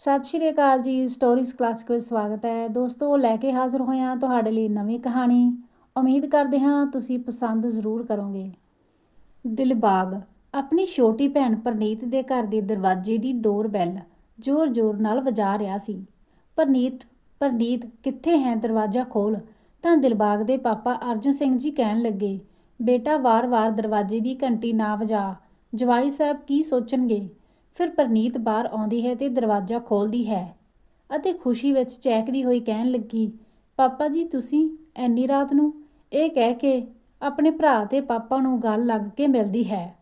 ਸਤਿ ਸ਼੍ਰੀ ਅਕਾਲ ਜੀ stories classic ਵਿੱਚ ਸਵਾਗਤ ਹੈ। ਦੋਸਤੋ ਲੈ ਕੇ ਹਾਜ਼ਰ ਹੋਏ ਹਾਂ ਤੁਹਾਡੇ ਲਈ ਨਵੀਂ ਕਹਾਣੀ। ਉਮੀਦ ਕਰਦੇ ਹਾਂ ਤੁਸੀਂ ਪਸੰਦ ਜ਼ਰੂਰ ਕਰੋਗੇ। ਦਿਲਬਾਗ, ਆਪਣੀ ਛੋਟੀ ਭੈਣ ਪ੍ਰਨੀਤ ਦੇ ਘਰ ਦੇ ਦਰਵਾਜ਼ੇ ਦੀ ਡੋਰ ਬੈਲ ਜ਼ੋਰ-ਜ਼ੋਰ ਨਾਲ ਵਜਾ ਰਿਹਾ ਸੀ। ਪ੍ਰਨੀਤ ਪ੍ਰਨੀਤ, ਕਿੱਥੇ ਹੈ ਦਰਵਾਜ਼ਾ ਖੋਲ ਤਾਂ ਦਿਲਬਾਗ ਦੇ ਪਾਪਾ ਅਰਜਨ ਸਿੰਘ ਜੀ ਕਹਿਣ ਲੱਗੇ, ਬੇਟਾ, ਵਾਰ-ਵਾਰ ਦਰਵਾਜ਼ੇ ਦੀ ਘੰਟੀ ਨਾ ਵਜਾ। ਜਵਾਈ ਸਾਹਿਬ ਕੀ ਸੋਚਣਗੇ? ਫਿਰ ਪਰਨੀਤ ਬਾਹਰ ਆਉਂਦੀ ਹੈ ਤੇ ਦਰਵਾਜ਼ਾ ਖੋਲਦੀ ਹੈ ਅਤੇ ਖੁਸ਼ੀ ਵਿੱਚ ਚੈਕਦੀ ਹੋਈ ਕਹਿਣ ਲੱਗੀ, ਪਾਪਾ ਜੀ, ਤੁਸੀਂ ਐਨੀ ਰਾਤ ਨੂੰ ਇਹ ਕਹਿ ਕੇ ਆਪਣੇ ਭਰਾ ਤੇ ਪਾਪਾ ਨੂੰ ਗੱਲ ਲੱਗ ਕੇ ਮਿਲਦੀ ਹੈ?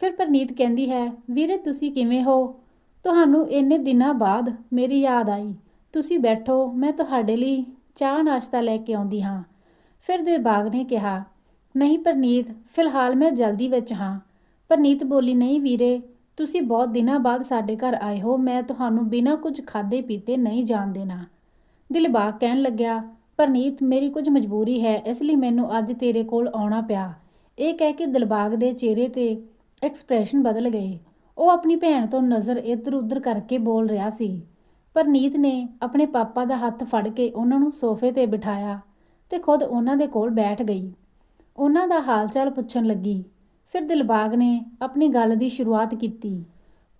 ਫਿਰ ਪਰਨੀਤ ਕਹਿੰਦੀ ਹੈ, ਵੀਰੇ, ਤੁਸੀਂ ਕਿਵੇਂ ਹੋ? ਤੁਹਾਨੂੰ ਇੰਨੇ ਦਿਨਾਂ ਬਾਅਦ ਮੇਰੀ ਯਾਦ ਆਈ। ਤੁਸੀਂ ਬੈਠੋ, ਮੈਂ ਤੁਹਾਡੇ ਲਈ ਚਾਹ ਨਾਸ਼ਤਾ ਲੈ ਕੇ ਆਉਂਦੀ ਹਾਂ। ਫਿਰ ਦਿਲਬਾਗ ਨੇ ਕਿਹਾ, ਨਹੀਂ ਪਰਨੀਤ, ਫਿਲਹਾਲ ਮੈਂ ਜਲਦੀ ਵਿੱਚ ਹਾਂ। ਪਰਨੀਤ ਬੋਲੀ, ਨਹੀਂ ਵੀਰੇ ਤੁਸੀਂ ਬਹੁਤ ਦਿਨਾਂ ਬਾਅਦ ਸਾਡੇ ਘਰ ਆਏ ਹੋ, ਮੈਂ ਤੁਹਾਨੂੰ ਬਿਨਾਂ ਕੁਝ ਖਾਦੇ ਪੀਤੇ ਨਹੀਂ ਜਾਣ ਦੇਣਾ। ਦਿਲਬਾਗ ਕਹਿਣ ਲੱਗਿਆ, ਪਰਨੀਤ, ਮੇਰੀ ਕੁਝ ਮਜਬੂਰੀ ਹੈ, ਇਸ ਲਈ ਮੈਨੂੰ ਅੱਜ ਤੇਰੇ ਕੋਲ ਆਉਣਾ ਪਿਆ। ਇਹ ਕਹਿ ਕੇ ਦਿਲਬਾਗ ਦੇ ਚਿਹਰੇ ਤੇ ਐਕਸਪ੍ਰੈਸ਼ਨ ਬਦਲ ਗਏ। ਉਹ ਆਪਣੀ ਭੈਣ ਤੋਂ ਨਜ਼ਰ ਇੱਧਰ-ਉੱਧਰ ਕਰਕੇ ਬੋਲ ਰਿਹਾ ਸੀ। ਪਰਨੀਤ ਨੇ ਆਪਣੇ ਪਾਪਾ ਦਾ ਹੱਥ ਫੜ ਕੇ ਉਹਨਾਂ ਨੂੰ ਸੋਫੇ ਤੇ ਬਿਠਾਇਆ ਤੇ ਖੁਦ ਉਹਨਾਂ ਦੇ ਕੋਲ ਬੈਠ ਗਈ। ਉਹਨਾਂ ਦਾ ਹਾਲ-ਚਾਲ ਪੁੱਛਣ ਲੱਗੀ। ਫਿਰ ਦਿਲਬਾਗ ਨੇ ਆਪਣੀ ਗੱਲ ਦੀ ਸ਼ੁਰੂਆਤ ਕੀਤੀ।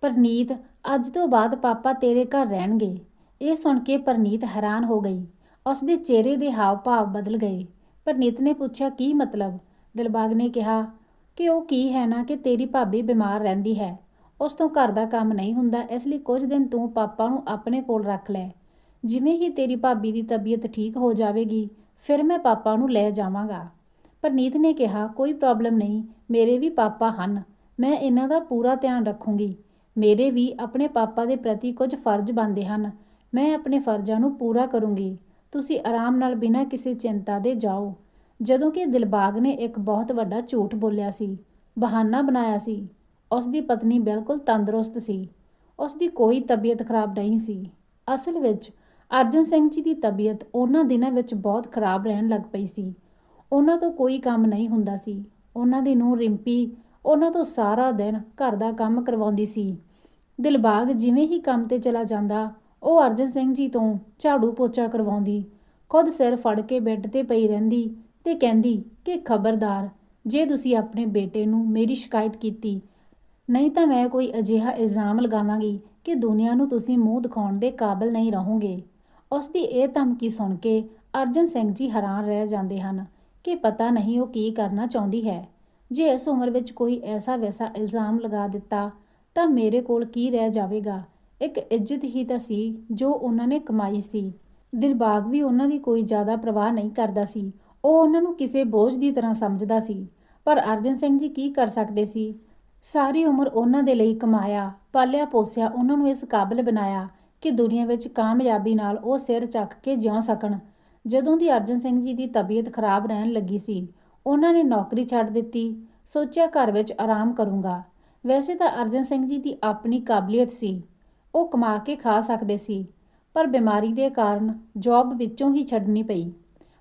ਪਰਨੀਤ, ਅੱਜ ਤੋਂ ਬਾਅਦ ਪਾਪਾ ਤੇਰੇ ਘਰ ਰਹਿਣਗੇ। ਇਹ ਸੁਣ ਕੇ ਪਰਨੀਤ ਹੈਰਾਨ ਹੋ ਗਈ। ਉਸ ਦੇ ਚਿਹਰੇ ਦੇ ਹਾਵ-ਭਾਵ ਬਦਲ ਗਏ। ਪਰਨੀਤ ਨੇ ਪੁੱਛਿਆ, ਕੀ ਮਤਲਬ? ਦਿਲਬਾਗ ਨੇ ਕਿਹਾ, ਕਿ ਉਹ ਕੀ ਹੈ ਨਾ ਕਿ ਤੇਰੀ ਭਾਬੀ ਬਿਮਾਰ ਰਹਿੰਦੀ ਹੈ। ਉਸ ਤੋਂ ਘਰ ਦਾ ਕੰਮ ਨਹੀਂ ਹੁੰਦਾ, ਇਸ ਲਈ ਕੁਝ ਦਿਨ ਤੂੰ ਪਾਪਾ ਨੂੰ ਆਪਣੇ ਕੋਲ ਰੱਖ ਲੈ। ਜਿਵੇਂ ਹੀ ਤੇਰੀ ਭਾਬੀ ਦੀ ਤਬੀਅਤ ਠੀਕ ਹੋ ਜਾਵੇਗੀ, ਫਿਰ ਮੈਂ ਪਾਪਾ ਨੂੰ ਲੈ ਜਾਵਾਂਗਾ। ਪਰਨੀਤ ਨੇ ਕਿਹਾ, ਕੋਈ ਪ੍ਰੋਬਲਮ ਨਹੀਂ ਮੇਰੇ ਵੀ ਪਾਪਾ ਹਨ। ਮੈਂ ਇਹਨਾਂ ਦਾ ਪੂਰਾ ਧਿਆਨ ਰੱਖੂੰਗੀ। ਮੇਰੇ ਵੀ ਆਪਣੇ ਪਾਪਾ ਦੇ ਪ੍ਰਤੀ ਕੁਝ ਫਰਜ਼ ਬਣਦੇ ਹਨ। ਮੈਂ ਆਪਣੇ ਫਰਜ਼ਾਂ ਨੂੰ ਪੂਰਾ ਕਰੂੰਗੀ। ਤੁਸੀਂ ਆਰਾਮ ਨਾਲ ਬਿਨਾਂ ਕਿਸੇ ਚਿੰਤਾ ਦੇ ਜਾਓ। ਜਦੋਂ ਕਿ ਦਿਲਬਾਗ ਨੇ ਇੱਕ ਬਹੁਤ ਵੱਡਾ ਝੂਠ ਬੋਲਿਆ ਸੀ, ਬਹਾਨਾ ਬਣਾਇਆ ਸੀ। ਉਸ ਦੀ ਪਤਨੀ ਬਿਲਕੁਲ ਤੰਦਰੁਸਤ ਸੀ। ਉਸ ਦੀ ਕੋਈ ਤਬੀਅਤ ਖਰਾਬ ਨਹੀਂ ਸੀ। ਅਸਲ ਵਿੱਚ ਅਰਜਨ ਸਿੰਘ ਜੀ ਦੀ ਤਬੀਅਤ ਉਹਨਾਂ ਦਿਨਾਂ ਵਿੱਚ ਬਹੁਤ ਖਰਾਬ ਰਹਿਣ ਲੱਗ ਪਈ ਸੀ। ਉਹਨਾਂ ਤੋਂ ਕੋਈ ਕੰਮ ਨਹੀਂ ਹੁੰਦਾ ਸੀ। ਉਹਨਾਂ ਦੀ ਨੂੰਹ ਰਿੰਪੀ ਉਹਨਾਂ ਤੋਂ ਸਾਰਾ ਦਿਨ ਘਰ ਦਾ ਕੰਮ ਕਰਵਾਉਂਦੀ ਸੀ। ਦਿਲਬਾਗ ਜਿਵੇਂ ਹੀ ਕੰਮ ਤੇ ਚਲਾ ਜਾਂਦਾ, ਉਹ ਅਰਜਨ ਸਿੰਘ ਜੀ ਤੋਂ ਝਾੜੂ ਪੋਚਾ ਕਰਵਾਉਂਦੀ, ਖੁਦ ਸਿਰ ਫੜ ਕੇ ਬੈੱਡ ਤੇ ਪਈ ਰਹਿੰਦੀ ਤੇ ਕਹਿੰਦੀ ਕਿ ਖਬਰਦਾਰ, ਜੇ ਤੁਸੀਂ ਆਪਣੇ ਬੇਟੇ ਨੂੰ ਮੇਰੀ ਸ਼ਿਕਾਇਤ ਕੀਤੀ, ਨਹੀਂ ਤਾਂ ਮੈਂ ਕੋਈ ਅਜਿਹਾ ਇਲਜ਼ਾਮ ਲਗਾਵਾਂਗੀ ਕਿ ਦੁਨੀਆ ਨੂੰ ਤੁਸੀਂ ਮੂੰਹ ਦਿਖਾਉਣ ਦੇ ਕਾਬਿਲ ਨਹੀਂ ਰਹੋਗੇ। ਉਸ ਦੀ ਇਹ ਧਮਕੀ ਸੁਣ ਕੇ ਅਰਜਨ ਸਿੰਘ ਜੀ ਹੈਰਾਨ ਰਹਿ ਜਾਂਦੇ ਹਨ ਕਿ ਪਤਾ ਨਹੀਂ ਉਹ ਕੀ ਕਰਨਾ ਚਾਹੁੰਦੀ ਹੈ। ਜੇ ਇਸ ਉਮਰ ਵਿੱਚ ਕੋਈ ਐਸਾ ਵੈਸਾ ਇਲਜ਼ਾਮ ਲਗਾ ਦਿੱਤਾ, ਤਾਂ ਮੇਰੇ ਕੋਲ ਕੀ ਰਹਿ ਜਾਵੇਗਾ? ਇੱਕ ਇੱਜ਼ਤ ਹੀ ਤਾਂ ਸੀ ਜੋ ਉਹਨਾਂ ਨੇ ਕਮਾਈ ਸੀ। ਦਿਲਬਾਗ ਵੀ ਉਹਨਾਂ ਦੀ ਕੋਈ ਜ਼ਿਆਦਾ ਪ੍ਰਵਾਹ ਨਹੀਂ ਕਰਦਾ ਸੀ। ਉਹ ਉਹਨਾਂ ਨੂੰ ਕਿਸੇ ਬੋਝ ਦੀ ਤਰ੍ਹਾਂ ਸਮਝਦਾ ਸੀ। ਪਰ ਅਰਜਨ ਸਿੰਘ ਜੀ ਕੀ ਕਰ ਸਕਦੇ ਸੀ? ਸਾਰੀ ਉਮਰ ਉਹਨਾਂ ਦੇ ਲਈ ਕਮਾਇਆ, ਪਾਲਿਆ ਪੋਸਿਆ, ਉਹਨਾਂ ਨੂੰ ਇਸ ਕਾਬਿਲ ਬਣਾਇਆ ਕਿ ਦੁਨੀਆ ਵਿੱਚ ਕਾਮਯਾਬੀ ਨਾਲ ਉਹ ਸਿਰ ਚੱਕ ਕੇ ਜਿਉ ਸਕਣ। ਜਦੋਂ ਦੀ ਅਰਜਨ ਸਿੰਘ ਜੀ ਦੀ ਤਬੀਅਤ ਖਰਾਬ ਰਹਿਣ ਲੱਗੀ ਸੀ, ਉਹਨਾਂ ਨੇ ਨੌਕਰੀ ਛੱਡ ਦਿੱਤੀ, ਸੋਚਿਆ ਘਰ ਵਿੱਚ ਆਰਾਮ ਕਰੂੰਗਾ। ਵੈਸੇ ਤਾਂ ਅਰਜਨ ਸਿੰਘ ਜੀ ਦੀ ਆਪਣੀ ਕਾਬਲੀਅਤ ਸੀ, ਉਹ ਕਮਾ ਕੇ ਖਾ ਸਕਦੇ ਸੀ, ਪਰ ਬਿਮਾਰੀ ਦੇ ਕਾਰਨ ਜੌਬ ਵਿੱਚੋਂ ਹੀ ਛੱਡਣੀ ਪਈ।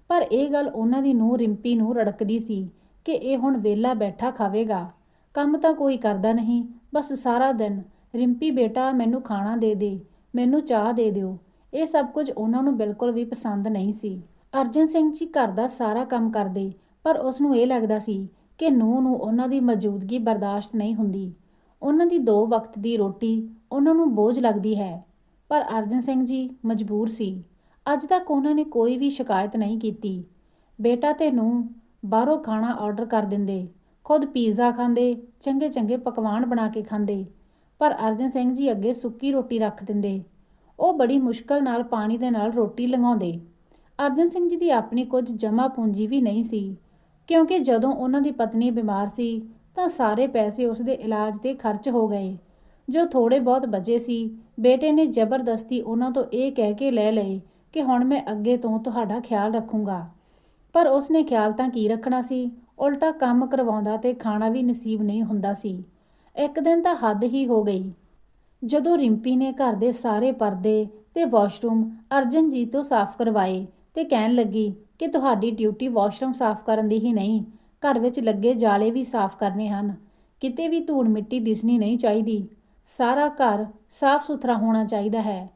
ਪਰ ਇਹ ਗੱਲ ਉਹਨਾਂ ਦੀ ਨੂੰਹ ਰਿੰਪੀ ਨੂੰ ਰੜਕਦੀ ਸੀ ਕਿ ਇਹ ਹੁਣ ਵਿਹਲਾ ਬੈਠਾ ਖਾਵੇਗਾ। ਕੰਮ ਤਾਂ ਕੋਈ ਕਰਦਾ ਨਹੀਂ, ਬਸ ਸਾਰਾ ਦਿਨ, ਰਿੰਪੀ ਬੇਟਾ, ਮੈਨੂੰ ਖਾਣਾ ਦੇ ਦੇ, ਮੈਨੂੰ ਚਾਹ ਦੇ ਦਿਓ ਇਹ ਸਭ ਕੁਝ ਉਹਨਾਂ ਨੂੰ ਬਿਲਕੁਲ ਵੀ ਪਸੰਦ ਨਹੀਂ ਸੀ। ਅਰਜਨ ਸਿੰਘ ਜੀ ਘਰ ਦਾ ਸਾਰਾ ਕੰਮ ਕਰਦੇ, ਪਰ ਉਸ ਨੂੰ ਇਹ ਲੱਗਦਾ ਸੀ ਕਿ ਨੂੰਹ ਨੂੰ ਉਹਨਾਂ ਦੀ ਮੌਜੂਦਗੀ ਬਰਦਾਸ਼ਤ ਨਹੀਂ ਹੁੰਦੀ। ਉਹਨਾਂ ਦੀ ਦੋ ਵਕਤ ਦੀ ਰੋਟੀ ਉਹਨਾਂ ਨੂੰ ਬੋਝ ਲੱਗਦੀ ਹੈ, ਪਰ ਅਰਜਨ ਸਿੰਘ ਜੀ ਮਜਬੂਰ ਸੀ। ਅੱਜ ਤੱਕ ਉਹਨਾਂ ਨੇ ਕੋਈ ਵੀ ਸ਼ਿਕਾਇਤ ਨਹੀਂ ਕੀਤੀ। ਬੇਟਾ ਤੇ ਨੂੰ ਬਾਹਰੋਂ ਖਾਣਾ ਆਰਡਰ ਕਰ ਦਿੰਦੇ, ਖੁਦ ਪੀਜ਼ਾ ਖਾਂਦੇ ਚੰਗੇ ਚੰਗੇ ਪਕਵਾਨ ਬਣਾ ਕੇ ਖਾਂਦੇ, ਪਰ ਅਰਜਨ ਸਿੰਘ ਜੀ ਅੱਗੇ ਸੁੱਕੀ ਰੋਟੀ ਰੱਖ ਦਿੰਦੇ। ਉਹ ਬੜੀ ਮੁਸ਼ਕਲ ਨਾਲ ਪਾਣੀ ਦੇ ਨਾਲ ਰੋਟੀ ਲੰਘਾਉਂਦੇ। ਅਰਜਨ ਸਿੰਘ ਜੀ ਦੀ ਆਪਣੀ ਕੁਝ ਜਮਾ ਪੂੰਜੀ ਵੀ ਨਹੀਂ ਸੀ, ਕਿਉਂਕਿ ਜਦੋਂ ਉਹਨਾਂ ਦੀ ਪਤਨੀ ਬਿਮਾਰ ਸੀ, ਤਾਂ ਸਾਰੇ ਪੈਸੇ ਉਸ ਦੇ ਇਲਾਜ ਤੇ ਖਰਚ ਹੋ ਗਏ। ਜੋ ਥੋੜੇ ਬਹੁਤ ਬਚੇ ਸੀ, ਬੇਟੇ ਨੇ ਜ਼ਬਰਦਸਤੀ ਉਹਨਾਂ ਤੋਂ ਇਹ ਕਹਿ ਕੇ ਲੈ ਲਏ ਕਿ ਹੁਣ ਮੈਂ ਅੱਗੇ ਤੋਂ ਤੁਹਾਡਾ ਖਿਆਲ ਰੱਖੂੰਗਾ। ਪਰ ਉਸਨੇ ਖਿਆਲ ਤਾਂ ਕੀ ਰੱਖਣਾ ਸੀ? ਉਲਟਾ ਕੰਮ ਕਰਵਾਉਂਦਾ ਤੇ ਖਾਣਾ ਵੀ ਨਸੀਬ ਨਹੀਂ ਹੁੰਦਾ ਸੀ। ਇੱਕ ਦਿਨ ਤਾਂ ਹੱਦ ਹੀ ਹੋ ਗਈ। ਜਦੋਂ ਰਿੰਪੀ ਨੇ ਘਰ ਦੇ ਸਾਰੇ ਪਰਦੇ ਤੇ ਵਾਸ਼ਰੂਮ ਅਰਜਨ ਜੀ ਤੋਂ ਸਾਫ਼ ਕਰਵਾਏ ਤੇ ਕਹਿਣ ਲੱਗੀ ਕਿ ਤੁਹਾਡੀ ਡਿਊਟੀ ਵਾਸ਼ਰੂਮ ਸਾਫ਼ ਕਰਨ ਦੀ ਹੀ ਨਹੀਂ, ਘਰ ਵਿੱਚ ਲੱਗੇ ਜਾਲੇ ਵੀ ਸਾਫ਼ ਕਰਨੇ ਹਨ। ਕਿਤੇ ਵੀ ਧੂੜ ਮਿੱਟੀ ਦਿਸਣੀ ਨਹੀਂ ਚਾਹੀਦੀ। ਸਾਰਾ ਘਰ ਸਾਫ਼ ਸੁਥਰਾ ਹੋਣਾ ਚਾਹੀਦਾ ਹੈ।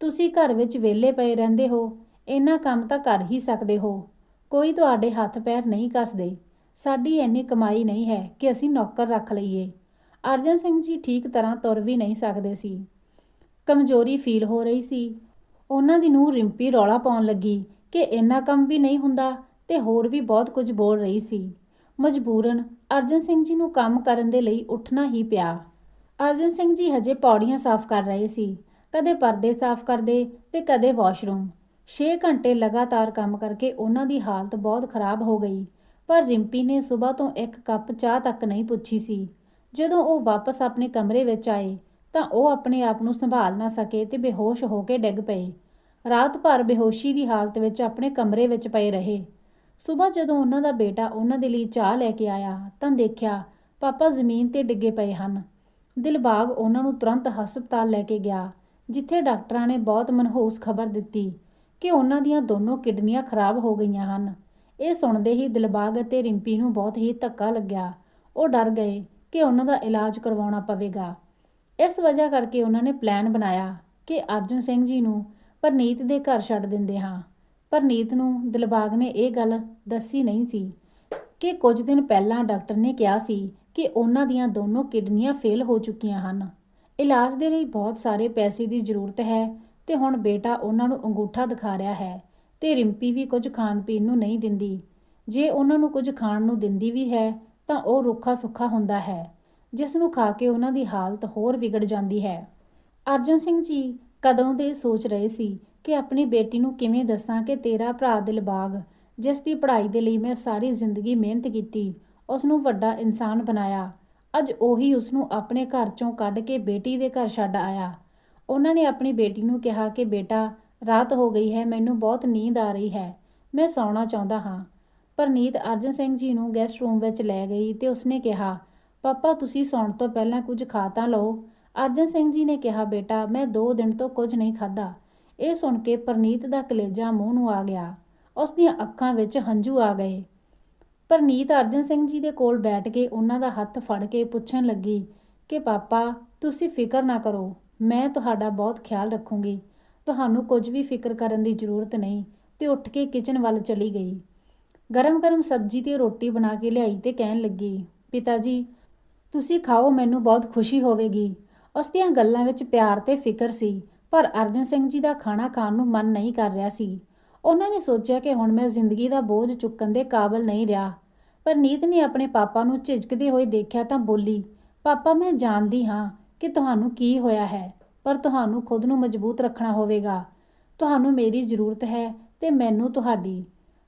ਤੁਸੀਂ ਘਰ ਵਿੱਚ ਵਿਹਲੇ ਪਏ ਰਹਿੰਦੇ ਹੋ, ਇੰਨਾ ਕੰਮ ਤਾਂ ਕਰ ਹੀ ਸਕਦੇ ਹੋ। ਕੋਈ ਤੁਹਾਡੇ ਹੱਥ ਪੈਰ ਨਹੀਂ ਕੱਸਦੇ। ਸਾਡੀ ਇੰਨੀ ਕਮਾਈ ਨਹੀਂ ਹੈ ਕਿ ਅਸੀਂ ਨੌਕਰ ਰੱਖ ਲਈਏ। ਅਰਜਨ ਸਿੰਘ ਜੀ ਠੀਕ ਤਰ੍ਹਾਂ ਤੁਰ ਵੀ ਨਹੀਂ ਸਕਦੇ ਸੀ। ਕਮਜ਼ੋਰੀ ਫੀਲ ਹੋ ਰਹੀ ਸੀ। ਉਹਨਾਂ ਦੀ ਨੂੰਹ ਰਿੰਪੀ ਰੌਲਾ ਪਾਉਣ ਲੱਗੀ ਕਿ ਇੰਨਾ ਕੰਮ ਵੀ ਨਹੀਂ ਹੁੰਦਾ ਤੇ ਹੋਰ ਵੀ ਬਹੁਤ ਕੁਝ ਬੋਲ ਰਹੀ ਸੀ। ਮਜਬੂਰਨ ਅਰਜਨ ਸਿੰਘ ਜੀ ਨੂੰ ਕੰਮ ਕਰਨ ਦੇ ਲਈ ਉੱਠਣਾ ਹੀ ਪਿਆ। ਅਰਜਨ ਸਿੰਘ ਜੀ ਹਜੇ ਪੌੜੀਆਂ ਸਾਫ਼ ਕਰ ਰਹੇ ਸੀ। ਕਦੇ ਪਰਦੇ ਸਾਫ਼ ਕਰਦੇ ਤੇ ਕਦੇ ਵਾਸ਼ਰੂਮ। 6 ਘੰਟੇ ਲਗਾਤਾਰ ਕੰਮ ਕਰਕੇ ਉਹਨਾਂ ਦੀ ਹਾਲਤ ਬਹੁਤ ਖਰਾਬ ਹੋ ਗਈ। ਪਰ ਰਿੰਪੀ ਨੇ ਸਵੇਰ ਤੋਂ ਇੱਕ ਕੱਪ ਚਾਹ ਤੱਕ ਨਹੀਂ ਪੁੱਛੀ ਸੀ। ਜਦੋਂ ਉਹ ਵਾਪਸ ਆਪਣੇ ਕਮਰੇ ਵਿੱਚ ਆਏ ਤਾਂ ਉਹ ਆਪਣੇ ਆਪ ਨੂੰ ਸੰਭਾਲ ਨਾ ਸਕੇ ਤੇ ਬੇਹੋਸ਼ ਹੋ ਕੇ ਡਿੱਗ ਪਏ ਰਾਤ ਭਰ ਬੇਹੋਸ਼ੀ ਦੀ ਹਾਲਤ ਵਿੱਚ ਆਪਣੇ ਕਮਰੇ ਵਿੱਚ ਪਏ ਰਹੇ। ਸਵੇਰ ਜਦੋਂ ਉਹਨਾਂ ਦਾ ਬੇਟਾ ਉਹਨਾਂ ਦੇ ਲਈ ਚਾਹ ਲੈ ਕੇ ਆਇਆ, ਤਾਂ ਦੇਖਿਆ ਪਾਪਾ ਜ਼ਮੀਨ ਤੇ ਡਿੱਗੇ ਪਏ ਹਨ। ਦਿਲਬਾਗ ਉਹਨਾਂ ਨੂੰ ਤੁਰੰਤ ਹਸਪਤਾਲ ਲੈ ਕੇ ਗਿਆ, ਜਿੱਥੇ ਡਾਕਟਰਾਂ ਨੇ ਬਹੁਤ ਮਨਹੂਸ ਖਬਰ ਦਿੱਤੀ ਕਿ ਉਹਨਾਂ ਦੀਆਂ ਦੋਨੋਂ ਕਿਡਨੀਆਂ ਖਰਾਬ ਹੋ ਗਈਆਂ ਹਨ। ਇਹ ਸੁਣਦੇ ਹੀ ਦਿਲਬਾਗ ਅਤੇ ਰਿੰਪੀ ਨੂੰ ਬਹੁਤ ਹੀ ਧੱਕਾ ਲੱਗਿਆ। ਉਹ ਡਰ ਗਏ ਕਿ ਉਹਨਾਂ ਦਾ ਇਲਾਜ ਕਰਵਾਉਣਾ ਪਵੇਗਾ। ਇਸ ਵਜ੍ਹਾ ਕਰਕੇ ਉਹਨਾਂ ਨੇ ਪਲਾਨ ਬਣਾਇਆ ਕਿ ਅਰਜਨ ਸਿੰਘ ਜੀ ਨੂੰ ਪਰਨੀਤ ਦੇ ਘਰ ਛੱਡ ਦਿੰਦੇ ਹਾਂ। ਪਰਨੀਤ ਨੂੰ ਦਿਲਬਾਗ ਨੇ ਇਹ ਗੱਲ ਦੱਸੀ ਨਹੀਂ ਸੀ ਕਿ ਕੁਝ ਦਿਨ ਪਹਿਲਾਂ ਡਾਕਟਰ ਨੇ ਕਿਹਾ ਸੀ ਕਿ ਉਹਨਾਂ ਦੀਆਂ ਦੋਨੋਂ ਕਿਡਨੀਆਂ ਫੇਲ ਹੋ ਚੁੱਕੀਆਂ ਹਨ। ਇਲਾਜ ਦੇ ਲਈ ਬਹੁਤ ਸਾਰੇ ਪੈਸੇ ਦੀ ਜ਼ਰੂਰਤ ਹੈ ਤੇ ਹੁਣ ਬੇਟਾ ਉਹਨਾਂ ਨੂੰ ਅੰਗੂਠਾ ਦਿਖਾ ਰਿਹਾ ਹੈ ਤੇ ਰਿੰਪੀ ਵੀ ਕੁਝ ਖਾਣ ਪੀਣ ਨੂੰ ਨਹੀਂ ਦਿੰਦੀ। ਜੇ ਉਹਨਾਂ ਨੂੰ ਕੁਝ ਖਾਣ ਨੂੰ ਦਿੰਦੀ ਵੀ ਹੈ ਤਾਂ ਉਹ ਰੁੱਖਾ ਸੁੱਖਾ ਹੁੰਦਾ ਹੈ ਜਿਸ ਨੂੰ ਖਾ ਕੇ ਉਹਨਾਂ ਦੀ ਹਾਲਤ ਹੋਰ ਵਿਗੜ ਜਾਂਦੀ ਹੈ। ਅਰਜਨ ਸਿੰਘ ਜੀ ਕਦੋਂ ਦੇ ਸੋਚ ਰਹੇ ਸੀ ਕਿ ਆਪਣੀ ਬੇਟੀ ਨੂੰ ਕਿਵੇਂ ਦੱਸਾਂ ਕਿ ਤੇਰਾ ਭਰਾ ਦਿਲਬਾਗ, ਜਿਸ ਦੀ ਪੜ੍ਹਾਈ ਦੇ ਲਈ ਮੈਂ ਸਾਰੀ ਜ਼ਿੰਦਗੀ ਮਿਹਨਤ ਕੀਤੀ ਉਸ ਨੂੰ ਵੱਡਾ ਇਨਸਾਨ ਬਣਾਇਆ। ਅੱਜ ਉਹੀ ਉਸ ਨੂੰ ਆਪਣੇ ਘਰ ਚੋਂ ਕੱਢ ਕੇ ਬੇਟੀ ਦੇ ਘਰ ਛੱਡ ਆਇਆ। ਉਹਨਾਂ ਨੇ ਆਪਣੀ ਬੇਟੀ ਨੂੰ ਕਿਹਾ ਕਿ ਬੇਟਾ, ਰਾਤ ਹੋ ਗਈ ਹੈ, ਮੈਨੂੰ ਬਹੁਤ ਨੀਂਦ ਆ ਰਹੀ ਹੈ, ਮੈਂ ਸੌਣਾ ਚਾਹੁੰਦਾ ਹਾਂ। ਪਰਨੀਤ ਅਰਜਨ ਸਿੰਘ ਜੀ ਨੂੰ ਗੈਸਟ ਰੂਮ ਵਿੱਚ ਲੈ ਗਈ ਤੇ ਉਸਨੇ ਕਿਹਾ, ਪਾਪਾ, ਤੁਸੀਂ ਸੌਣ ਤੋਂ ਪਹਿਲਾਂ ਕੁਝ ਖਾ ਤਾਂ ਲਓ। ਅਰਜਨ ਸਿੰਘ ਜੀ ਨੇ ਕਿਹਾ, ਬੇਟਾ, ਮੈਂ 2 ਦਿਨ ਤੋਂ ਕੁਝ ਨਹੀਂ ਖਾਧਾ। ਇਹ ਸੁਣ ਕੇ ਪਰਨੀਤ ਦਾ ਕਲੇਜਾ ਮੂੰਹ ਨੂੰ ਆ ਗਿਆ। ਉਸ ਦੀਆਂ ਅੱਖਾਂ ਵਿੱਚ ਹੰਝੂ ਆ ਗਏ। ਪਰਨੀਤ ਅਰਜਨ ਸਿੰਘ ਜੀ ਦੇ ਕੋਲ ਬੈਠ ਕੇ ਉਹਨਾਂ ਦਾ ਹੱਥ ਫੜ ਕੇ ਪੁੱਛਣ ਲੱਗੀ ਕਿ, ਪਾਪਾ, ਤੁਸੀਂ ਫਿਕਰ ਨਾ ਕਰੋ, ਮੈਂ ਤੁਹਾਡਾ ਬਹੁਤ ਖਿਆਲ ਰੱਖੂੰਗੀ। ਤੁਹਾਨੂੰ ਕੁਝ ਵੀ ਫਿਕਰ ਕਰਨ ਦੀ ਜ਼ਰੂਰਤ ਨਹੀਂ। ਤੇ ਉੱਠ ਕੇ ਕਿਚਨ ਵੱਲ ਚਲੀ ਗਈ। ਗਰਮ-ਗਰਮ ਸਬਜ਼ੀ ਤੇ ਰੋਟੀ ਬਣਾ ਕੇ ਲਿਆਈ ਤੇ ਕਹਿਣ ਲੱਗੀ ਪਿਤਾ ਜੀ ਤੁਸੀਂ ਖਾਓ, ਮੈਨੂੰ ਬਹੁਤ ਖੁਸ਼ੀ ਹੋਵੇਗੀ। ਉਸ ਦੀਆਂ ਗੱਲਾਂ ਵਿੱਚ ਪਿਆਰ ਤੇ ਫਿਕਰ ਸੀ, ਪਰ ਅਰਜਨ ਸਿੰਘ ਜੀ ਦਾ ਖਾਣਾ ਖਾਣ ਨੂੰ ਮਨ ਨਹੀਂ ਕਰ ਰਿਹਾ ਸੀ। ਉਹਨਾਂ ਨੇ ਸੋਚਿਆ ਕਿ ਹੁਣ ਮੈਂ ਜ਼ਿੰਦਗੀ ਦਾ ਬੋਝ ਚੁੱਕਣ ਦੇ ਕਾਬਲ ਨਹੀਂ ਰਿਹਾ। ਪਰ ਨੀਤ ਨੇ ਆਪਣੇ ਪਾਪਾ ਨੂੰ ਝਿਜਕਦੇ ਹੋਏ ਦੇਖਿਆ ਤਾਂ ਬੋਲੀ, ਪਾਪਾ, ਮੈਂ ਜਾਣਦੀ ਹਾਂ ਕਿ ਤੁਹਾਨੂੰ ਕੀ ਹੋਇਆ ਹੈ, ਪਰ ਤੁਹਾਨੂੰ ਖੁਦ ਨੂੰ ਮਜ਼ਬੂਤ ਰੱਖਣਾ ਹੋਵੇਗਾ। ਤੁਹਾਨੂੰ ਮੇਰੀ ਜ਼ਰੂਰਤ ਹੈ ਤੇ ਮੈਨੂੰ ਤੁਹਾਡੀ।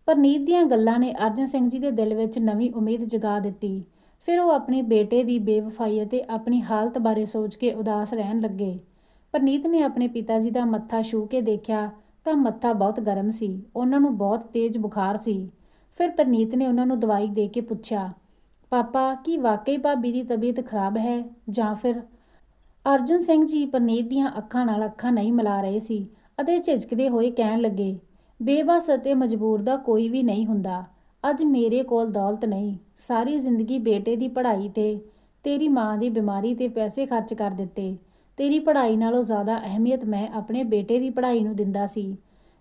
ਪਰਨੀਤ ਦੀਆਂ ਗੱਲਾਂ ਨੇ ਅਰਜਨ ਸਿੰਘ ਜੀ ਦੇ ਦਿਲ ਵਿੱਚ ਨਵੀਂ ਉਮੀਦ ਜਗਾ ਦਿੱਤੀ। ਫਿਰ ਉਹ ਆਪਣੇ ਬੇਟੇ ਦੀ ਬੇਵਫਾਈ ਅਤੇ ਆਪਣੀ ਹਾਲਤ ਬਾਰੇ ਸੋਚ ਕੇ ਉਦਾਸ ਰਹਿਣ ਲੱਗੇ। ਪਰਨੀਤ ਨੇ ਆਪਣੇ ਪਿਤਾ ਜੀ ਦਾ ਮੱਥਾ ਛੂ ਕੇ ਦੇਖਿਆ ਤਾਂ ਮੱਥਾ ਬਹੁਤ ਗਰਮ ਸੀ। ਉਹਨਾਂ ਨੂੰ ਬਹੁਤ ਤੇਜ਼ ਬੁਖਾਰ ਸੀ। ਫਿਰ ਪਰਨੀਤ ਨੇ ਉਹਨਾਂ ਨੂੰ ਦਵਾਈ ਦੇ ਕੇ ਪੁੱਛਿਆ, ਪਾਪਾ, ਕੀ ਵਾਕਈ ਭਾਬੀ ਦੀ ਤਬੀਅਤ ਖਰਾਬ ਹੈ? ਜਾਂ ਫਿਰ ਅਰਜਨ ਸਿੰਘ ਜੀ ਪਰਨੀਤ ਦੀਆਂ ਅੱਖਾਂ ਨਾਲ ਅੱਖਾਂ ਨਹੀਂ ਮਿਲਾ ਰਹੇ ਸੀ ਅਤੇ ਝਿਜਕਦੇ ਹੋਏ ਕਹਿਣ ਲੱਗੇ ਬੇਬਸ ਅਤੇ ਮਜਬੂਰ ਦਾ ਕੋਈ ਵੀ ਨਹੀਂ ਹੁੰਦਾ। ਅੱਜ ਮੇਰੇ ਕੋਲ ਦੌਲਤ ਨਹੀਂ। ਸਾਰੀ ਜ਼ਿੰਦਗੀ ਬੇਟੇ ਦੀ ਪੜ੍ਹਾਈ ਤੇ, ਤੇਰੀ ਮਾਂ ਦੀ ਬਿਮਾਰੀ ਤੇ ਪੈਸੇ ਖਰਚ ਕਰ ਦਿੱਤੇ। ਤੇਰੀ ਪੜ੍ਹਾਈ ਨਾਲੋਂ ਜ਼ਿਆਦਾ ਅਹਿਮੀਅਤ ਮੈਂ ਆਪਣੇ ਬੇਟੇ ਦੀ ਪੜ੍ਹਾਈ ਨੂੰ ਦਿੰਦਾ ਸੀ।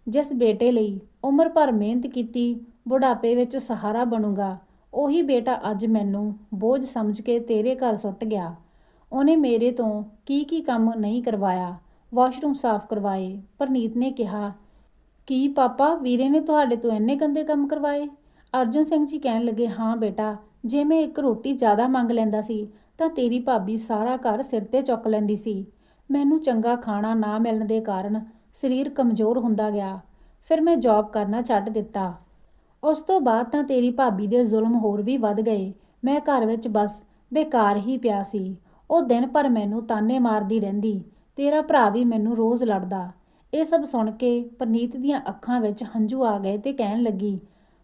ਜਿਸ ਬੇਟੇ ਲਈ ਉਮਰ ਭਰ ਮਿਹਨਤ ਕੀਤੀ, ਬੁਢਾਪੇ ਵਿੱਚ ਸਹਾਰਾ ਬਣੂਗਾ, ਉਹੀ ਬੇਟਾ ਅੱਜ ਮੈਨੂੰ ਬੋਝ ਸਮਝ ਕੇ ਤੇਰੇ ਘਰ ਸੁੱਟ ਗਿਆ। ਉਹਨੇ ਮੇਰੇ ਤੋਂ ਕੀ ਕੀ ਕੰਮ ਨਹੀਂ ਕਰਵਾਇਆ। ਵਾਸ਼ਰੂਮ ਸਾਫ਼ ਕਰਵਾਏ। ਪਰਨੀਤ ਨੇ ਕਿਹਾ ਕੀ ਪਾਪਾ, ਵੀਰੇ ਨੇ ਤੁਹਾਡੇ ਤੋਂ ਇੰਨੇ ਗੰਦੇ ਕੰਮ ਕਰਵਾਏ? ਅਰਜੁਨ ਸਿੰਘ ਜੀ ਕਹਿਣ ਲੱਗੇ, ਹਾਂ ਬੇਟਾ, ਜੇ ਮੈਂ ਇੱਕ ਰੋਟੀ ਜ਼ਿਆਦਾ ਮੰਗ ਲੈਂਦਾ ਸੀ, ਤਾਂ ਤੇਰੀ ਭਾਬੀ ਸਾਰਾ ਘਰ ਸਿਰ ਤੇ ਚੁੱਕ ਲੈਂਦੀ ਸੀ। ਮੈਨੂੰ ਚੰਗਾ ਖਾਣਾ ਨਾ ਮਿਲਣ ਦੇ ਕਾਰਨ ਸਰੀਰ ਕਮਜ਼ੋਰ ਹੁੰਦਾ ਗਿਆ। ਫਿਰ ਮੈਂ ਜੌਬ ਕਰਨਾ ਛੱਡ ਦਿੱਤਾ। ਉਸ ਤੋਂ ਬਾਅਦ ਤਾਂ ਤੇਰੀ ਭਾਬੀ ਦੇ ਜ਼ੁਲਮ ਹੋਰ ਵੀ ਵੱਧ ਗਏ। ਮੈਂ ਘਰ ਵਿੱਚ ਬਸ ਬੇਕਾਰ ਹੀ ਪਿਆ ਸੀ। ਉਹ ਦਿਨ ਭਰ ਮੈਨੂੰ ਤਾਨੇ ਮਾਰਦੀ ਰਹਿੰਦੀ। ਤੇਰਾ ਭਰਾ ਵੀ ਮੈਨੂੰ ਰੋਜ਼ ਲੜਦਾ। ਇਹ ਸਭ ਸੁਣ ਕੇ ਪ੍ਰਨੀਤ ਦੀਆਂ ਅੱਖਾਂ ਵਿੱਚ ਹੰਝੂ ਆ ਗਏ ਤੇ ਕਹਿਣ ਲੱਗੀ,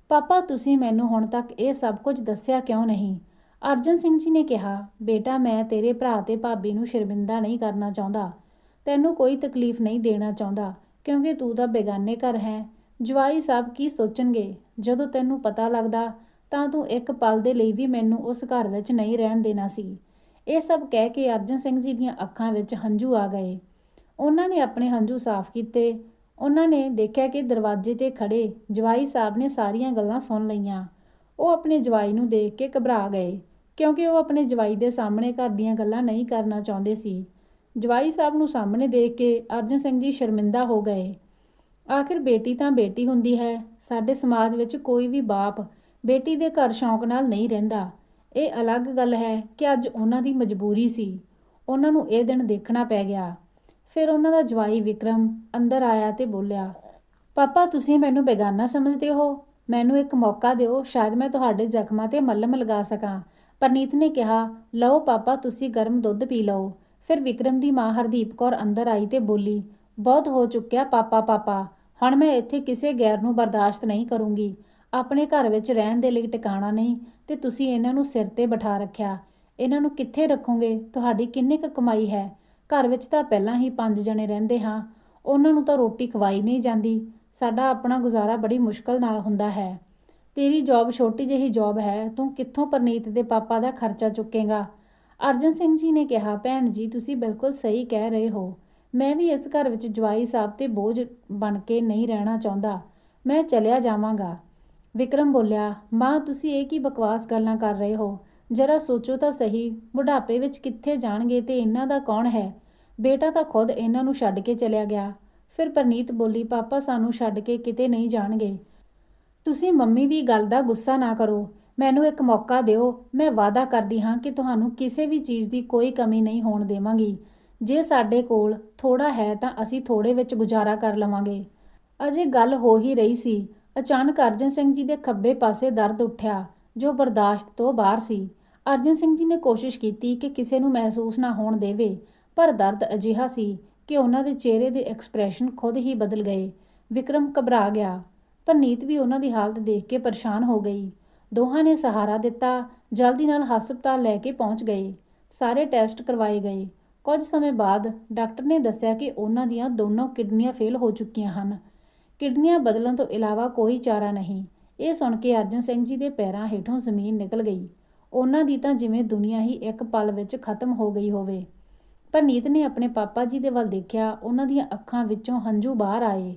ਪਾਪਾ, ਤੁਸੀਂ ਮੈਨੂੰ ਹੁਣ ਤੱਕ ਇਹ ਸਭ ਕੁਝ ਦੱਸਿਆ ਕਿਉਂ ਨਹੀਂ? ਅਰਜਨ ਸਿੰਘ ਜੀ ਨੇ ਕਿਹਾ, ਬੇਟਾ, ਮੈਂ ਤੇਰੇ ਭਰਾ ਤੇ ਭਾਬੀ ਨੂੰ ਸ਼ਰਮਿੰਦਾ ਨਹੀਂ ਕਰਨਾ ਚਾਹੁੰਦਾ। ਤੈਨੂੰ ਕੋਈ ਤਕਲੀਫ ਨਹੀਂ ਦੇਣਾ ਚਾਹੁੰਦਾ, ਕਿਉਂਕਿ ਤੂੰ ਤਾਂ ਬੇਗਾਨੇ ਘਰ ਹੈ। ਜਵਾਈ ਸਭ ਕੀ ਸੋਚਣਗੇ? ਜਦੋਂ ਤੈਨੂੰ ਪਤਾ ਲੱਗਦਾ, ਤਾਂ ਤੂੰ ਇੱਕ ਪਲ ਦੇ ਲਈ ਵੀ ਮੈਨੂੰ ਉਸ ਘਰ ਵਿੱਚ ਨਹੀਂ ਰਹਿਣ ਦੇਣਾ ਸੀ। ਇਹ ਸਭ ਕਹਿ ਕੇ ਅਰਜਨ ਸਿੰਘ ਜੀ ਦੀਆਂ ਅੱਖਾਂ ਵਿੱਚ ਹੰਝੂ ਆ ਗਏ। ਉਹਨਾਂ ਨੇ ਆਪਣੇ ਹੰਝੂ ਸਾਫ਼ ਕੀਤੇ। ਉਹਨਾਂ ਨੇ ਦੇਖਿਆ ਕਿ ਦਰਵਾਜ਼ੇ ਤੇ ਖੜੇ ਜਵਾਈ ਸਾਹਿਬ ਨੇ ਸਾਰੀਆਂ ਗੱਲਾਂ ਸੁਣ ਲਈਆਂ। ਉਹ ਆਪਣੇ ਜਵਾਈ ਨੂੰ ਦੇਖ ਕੇ ਘਬਰਾ ਗਏ, ਕਿਉਂਕਿ ਉਹ ਆਪਣੇ ਜਵਾਈ ਦੇ ਸਾਹਮਣੇ ਘਰ ਦੀਆਂ ਗੱਲਾਂ ਨਹੀਂ ਕਰਨਾ ਚਾਹੁੰਦੇ ਸੀ। ਜਵਾਈ ਸਾਹਿਬ ਨੂੰ ਸਾਹਮਣੇ ਦੇਖ ਕੇ ਅਰਜਨ ਸਿੰਘ ਜੀ ਸ਼ਰਮਿੰਦਾ ਹੋ ਗਏ। ਆਖਿਰ ਬੇਟੀ ਤਾਂ ਬੇਟੀ ਹੁੰਦੀ ਹੈ, ਸਾਡੇ ਸਮਾਜ ਵਿੱਚ ਕੋਈ ਵੀ ਬਾਪ ਬੇਟੀ ਦੇ ਘਰ ਸ਼ੌਂਕ ਨਾਲ ਨਹੀਂ ਰਹਿੰਦਾ। ਇਹ ਅਲੱਗ ਗੱਲ ਹੈ ਕਿ ਅੱਜ ਉਹਨਾਂ ਦੀ ਮਜਬੂਰੀ ਸੀ। ਉਹਨਾਂ ਨੂੰ ਇਹ ਦਿਨ ਦੇਖਣਾ ਪੈ ਗਿਆ। ਫਿਰ ਉਹਨਾਂ ਦਾ ਜਵਾਈ ਵਿਕਰਮ ਅੰਦਰ ਆਇਆ ਤੇ ਬੋਲਿਆ, ਪਾਪਾ, ਤੁਸੀਂ ਮੈਨੂੰ ਬੇਗਾਨਾ ਸਮਝਦੇ ਹੋ? ਮੈਨੂੰ ਇੱਕ ਮੌਕਾ ਦਿਓ, ਸ਼ਾਇਦ ਮੈਂ ਤੁਹਾਡੇ ਜ਼ਖਮਾਂ ਤੇ ਮੱਲਮ ਲਗਾ ਸਕਾਂ। ਪਰਨੀਤ ਨੇ ਕਿਹਾ, ਲਓ ਪਾਪਾ, ਤੁਸੀਂ ਗਰਮ ਦੁੱਧ ਪੀ ਲਓ। ਫਿਰ ਵਿਕਰਮ ਦੀ ਮਾਂ ਹਰਦੀਪ ਕੌਰ ਅੰਦਰ ਆਈ ਤੇ ਬੋਲੀ, ਬਹੁਤ ਹੋ ਚੁੱਕਿਆ ਪਾਪਾ ਪਾਪਾ, ਹੁਣ ਮੈਂ ਇੱਥੇ ਕਿਸੇ ਗੈਰ ਨੂੰ ਬਰਦਾਸ਼ਤ ਨਹੀਂ ਕਰੂੰਗੀ। ਆਪਣੇ ਘਰ ਵਿੱਚ ਰਹਿਣ ਦੇ ਲਈ ਟਿਕਾਣਾ ਨਹੀਂ ਤੇ ਤੁਸੀਂ ਇਹਨਾਂ ਨੂੰ ਸਿਰ ਤੇ ਬਿਠਾ ਰੱਖਿਆ। ਇਹਨਾਂ ਨੂੰ ਕਿੱਥੇ ਰੱਖੋਗੇ? ਤੁਹਾਡੀ ਕਿੰਨੀ ਕੁ ਕਮਾਈ ਹੈ? ਘਰ ਵਿੱਚ ਤਾਂ ਪਹਿਲਾਂ ਹੀ ਪੰਜ ਜਣੇ ਰਹਿੰਦੇ ਹਾਂ। ਉਹਨਾਂ ਨੂੰ ਤਾਂ ਰੋਟੀ ਖਵਾਈ ਨਹੀਂ ਜਾਂਦੀ। ਸਾਡਾ ਆਪਣਾ ਗੁਜ਼ਾਰਾ ਬੜੀ ਮੁਸ਼ਕਲ ਨਾਲ ਹੁੰਦਾ ਹੈ। ਤੇਰੀ ਜੌਬ ਛੋਟੀ ਜਿਹੀ ਜੌਬ ਹੈ। ਤੂੰ ਕਿੱਥੋਂ ਪਰਨੀਤ ਦੇ ਪਾਪਾ ਦਾ ਖਰਚਾ ਚੁੱਕੇਗਾ? ਅਰਜਨ ਸਿੰਘ ਜੀ ਨੇ ਕਿਹਾ, ਭੈਣ ਜੀ, ਤੁਸੀਂ ਬਿਲਕੁਲ ਸਹੀ ਕਹਿ ਰਹੇ ਹੋ। ਮੈਂ ਵੀ ਇਸ ਘਰ ਵਿੱਚ ਜਵਾਈ ਸਾਹਿਬ ਤੇ ਬੋਝ ਬਣ ਕੇ ਨਹੀਂ ਰਹਿਣਾ ਚਾਹੁੰਦਾ। ਮੈਂ ਚਲਿਆ ਜਾਵਾਂਗਾ। ਵਿਕਰਮ ਬੋਲਿਆ, ਮਾਂ, ਤੁਸੀਂ ਇਹ ਕੀ ਬਕਵਾਸ ਗੱਲਾਂ ਕਰ ਰਹੇ ਹੋ? ਜਰਾ ਸੋਚੋ ਤਾਂ ਸਹੀ, ਬੁਢਾਪੇ ਵਿੱਚ ਕਿੱਥੇ ਜਾਣਗੇ ਤੇ ਇਹਨਾਂ ਦਾ ਕੌਣ ਹੈ? ਬੇਟਾ ਤਾਂ ਖੁਦ ਇਹਨਾਂ ਨੂੰ ਛੱਡ ਕੇ ਚਲਿਆ ਗਿਆ। ਫਿਰ ਪਰਨੀਤ ਬੋਲੀ, ਪਾਪਾ ਸਾਨੂੰ ਛੱਡ ਕੇ ਕਿਤੇ ਨਹੀਂ ਜਾਣਗੇ। ਤੁਸੀਂ ਮੰਮੀ ਦੀ ਗੱਲ ਦਾ ਗੁੱਸਾ ਨਾ ਕਰੋ। ਮੈਨੂੰ ਇੱਕ ਮੌਕਾ ਦਿਓ। ਮੈਂ ਵਾਅਦਾ ਕਰਦੀ ਹਾਂ ਕਿ ਤੁਹਾਨੂੰ ਕਿਸੇ ਵੀ ਚੀਜ਼ ਦੀ ਕੋਈ ਕਮੀ ਨਹੀਂ ਹੋਣ ਦੇਵਾਂਗੀ। ਜੇ ਸਾਡੇ ਕੋਲ ਥੋੜਾ ਹੈ ਤਾਂ ਅਸੀਂ ਥੋੜੇ ਵਿੱਚ ਗੁਜ਼ਾਰਾ ਕਰ ਲਵਾਂਗੇ। ਅਜੇ ਗੱਲ ਹੋ ਹੀ ਰਹੀ ਸੀ। ਅਚਾਨਕ ਅਰਜਨ ਸਿੰਘ ਜੀ ਦੇ ਖੱਬੇ ਪਾਸੇ ਦਰਦ ਉੱਠਿਆ, ਜੋ ਬਰਦਾਸ਼ਤ ਤੋਂ ਬਾਹਰ ਸੀ। ਅਰਜਨ ਸਿੰਘ ਜੀ ਨੇ ਕੋਸ਼ਿਸ਼ ਕੀਤੀ ਕਿ ਕਿਸੇ ਨੂੰ ਮਹਿਸੂਸ ਨਾ ਹੋਣ ਦੇਵੇ, ਪਰ ਦਰਦ ਅਜਿਹਾ ਸੀ ਕਿ ਉਹਨਾਂ ਦੇ ਚਿਹਰੇ ਦੇ ਐਕਸਪ੍ਰੈਸ਼ਨ ਖੁਦ ਹੀ ਬਦਲ ਗਏ। ਵਿਕਰਮ ਘਬਰਾ ਗਿਆ ਪਰਨੀਤ ਵੀ ਉਹਨਾਂ ਦੀ ਹਾਲਤ ਦੇਖ ਕੇ ਪਰੇਸ਼ਾਨ ਹੋ ਗਈ। ਦੋਹਾਂ ਨੇ ਸਹਾਰਾ ਦਿੱਤਾ, ਜਲਦੀ ਨਾਲ ਹਸਪਤਾਲ ਲੈ ਕੇ ਪਹੁੰਚ ਗਏ। ਸਾਰੇ ਟੈਸਟ ਕਰਵਾਏ ਗਏ। ਕੁਝ ਸਮੇਂ ਬਾਅਦ ਡਾਕਟਰ ਨੇ ਦੱਸਿਆ ਕਿ ਉਹਨਾਂ ਦੀਆਂ ਦੋਨੋਂ ਕਿਡਨੀਆਂ ਫੇਲ ਹੋ ਚੁੱਕੀਆਂ ਹਨ। ਕਿਡਨੀਆਂ ਬਦਲਣ ਤੋਂ ਇਲਾਵਾ ਕੋਈ ਚਾਰਾ ਨਹੀਂ। ਇਹ ਸੁਣ ਕੇ ਅਰਜਨ ਸਿੰਘ ਜੀ ਦੇ ਪੈਰਾਂ ਹੇਠੋਂ ਜ਼ਮੀਨ ਨਿਕਲ ਗਈ। ਉਹਨਾਂ ਦੀ ਤਾਂ ਜਿਵੇਂ ਦੁਨੀਆ ਹੀ ਇੱਕ ਪਲ ਵਿੱਚ ਖਤਮ ਹੋ ਗਈ ਹੋਵੇ। ਪਰਨੀਤ ਨੇ ਆਪਣੇ ਪਾਪਾ ਜੀ ਦੇ ਵੱਲ ਦੇਖਿਆ, ਉਹਨਾਂ ਦੀਆਂ ਅੱਖਾਂ ਵਿੱਚੋਂ ਹੰਝੂ ਬਾਹਰ ਆਏ।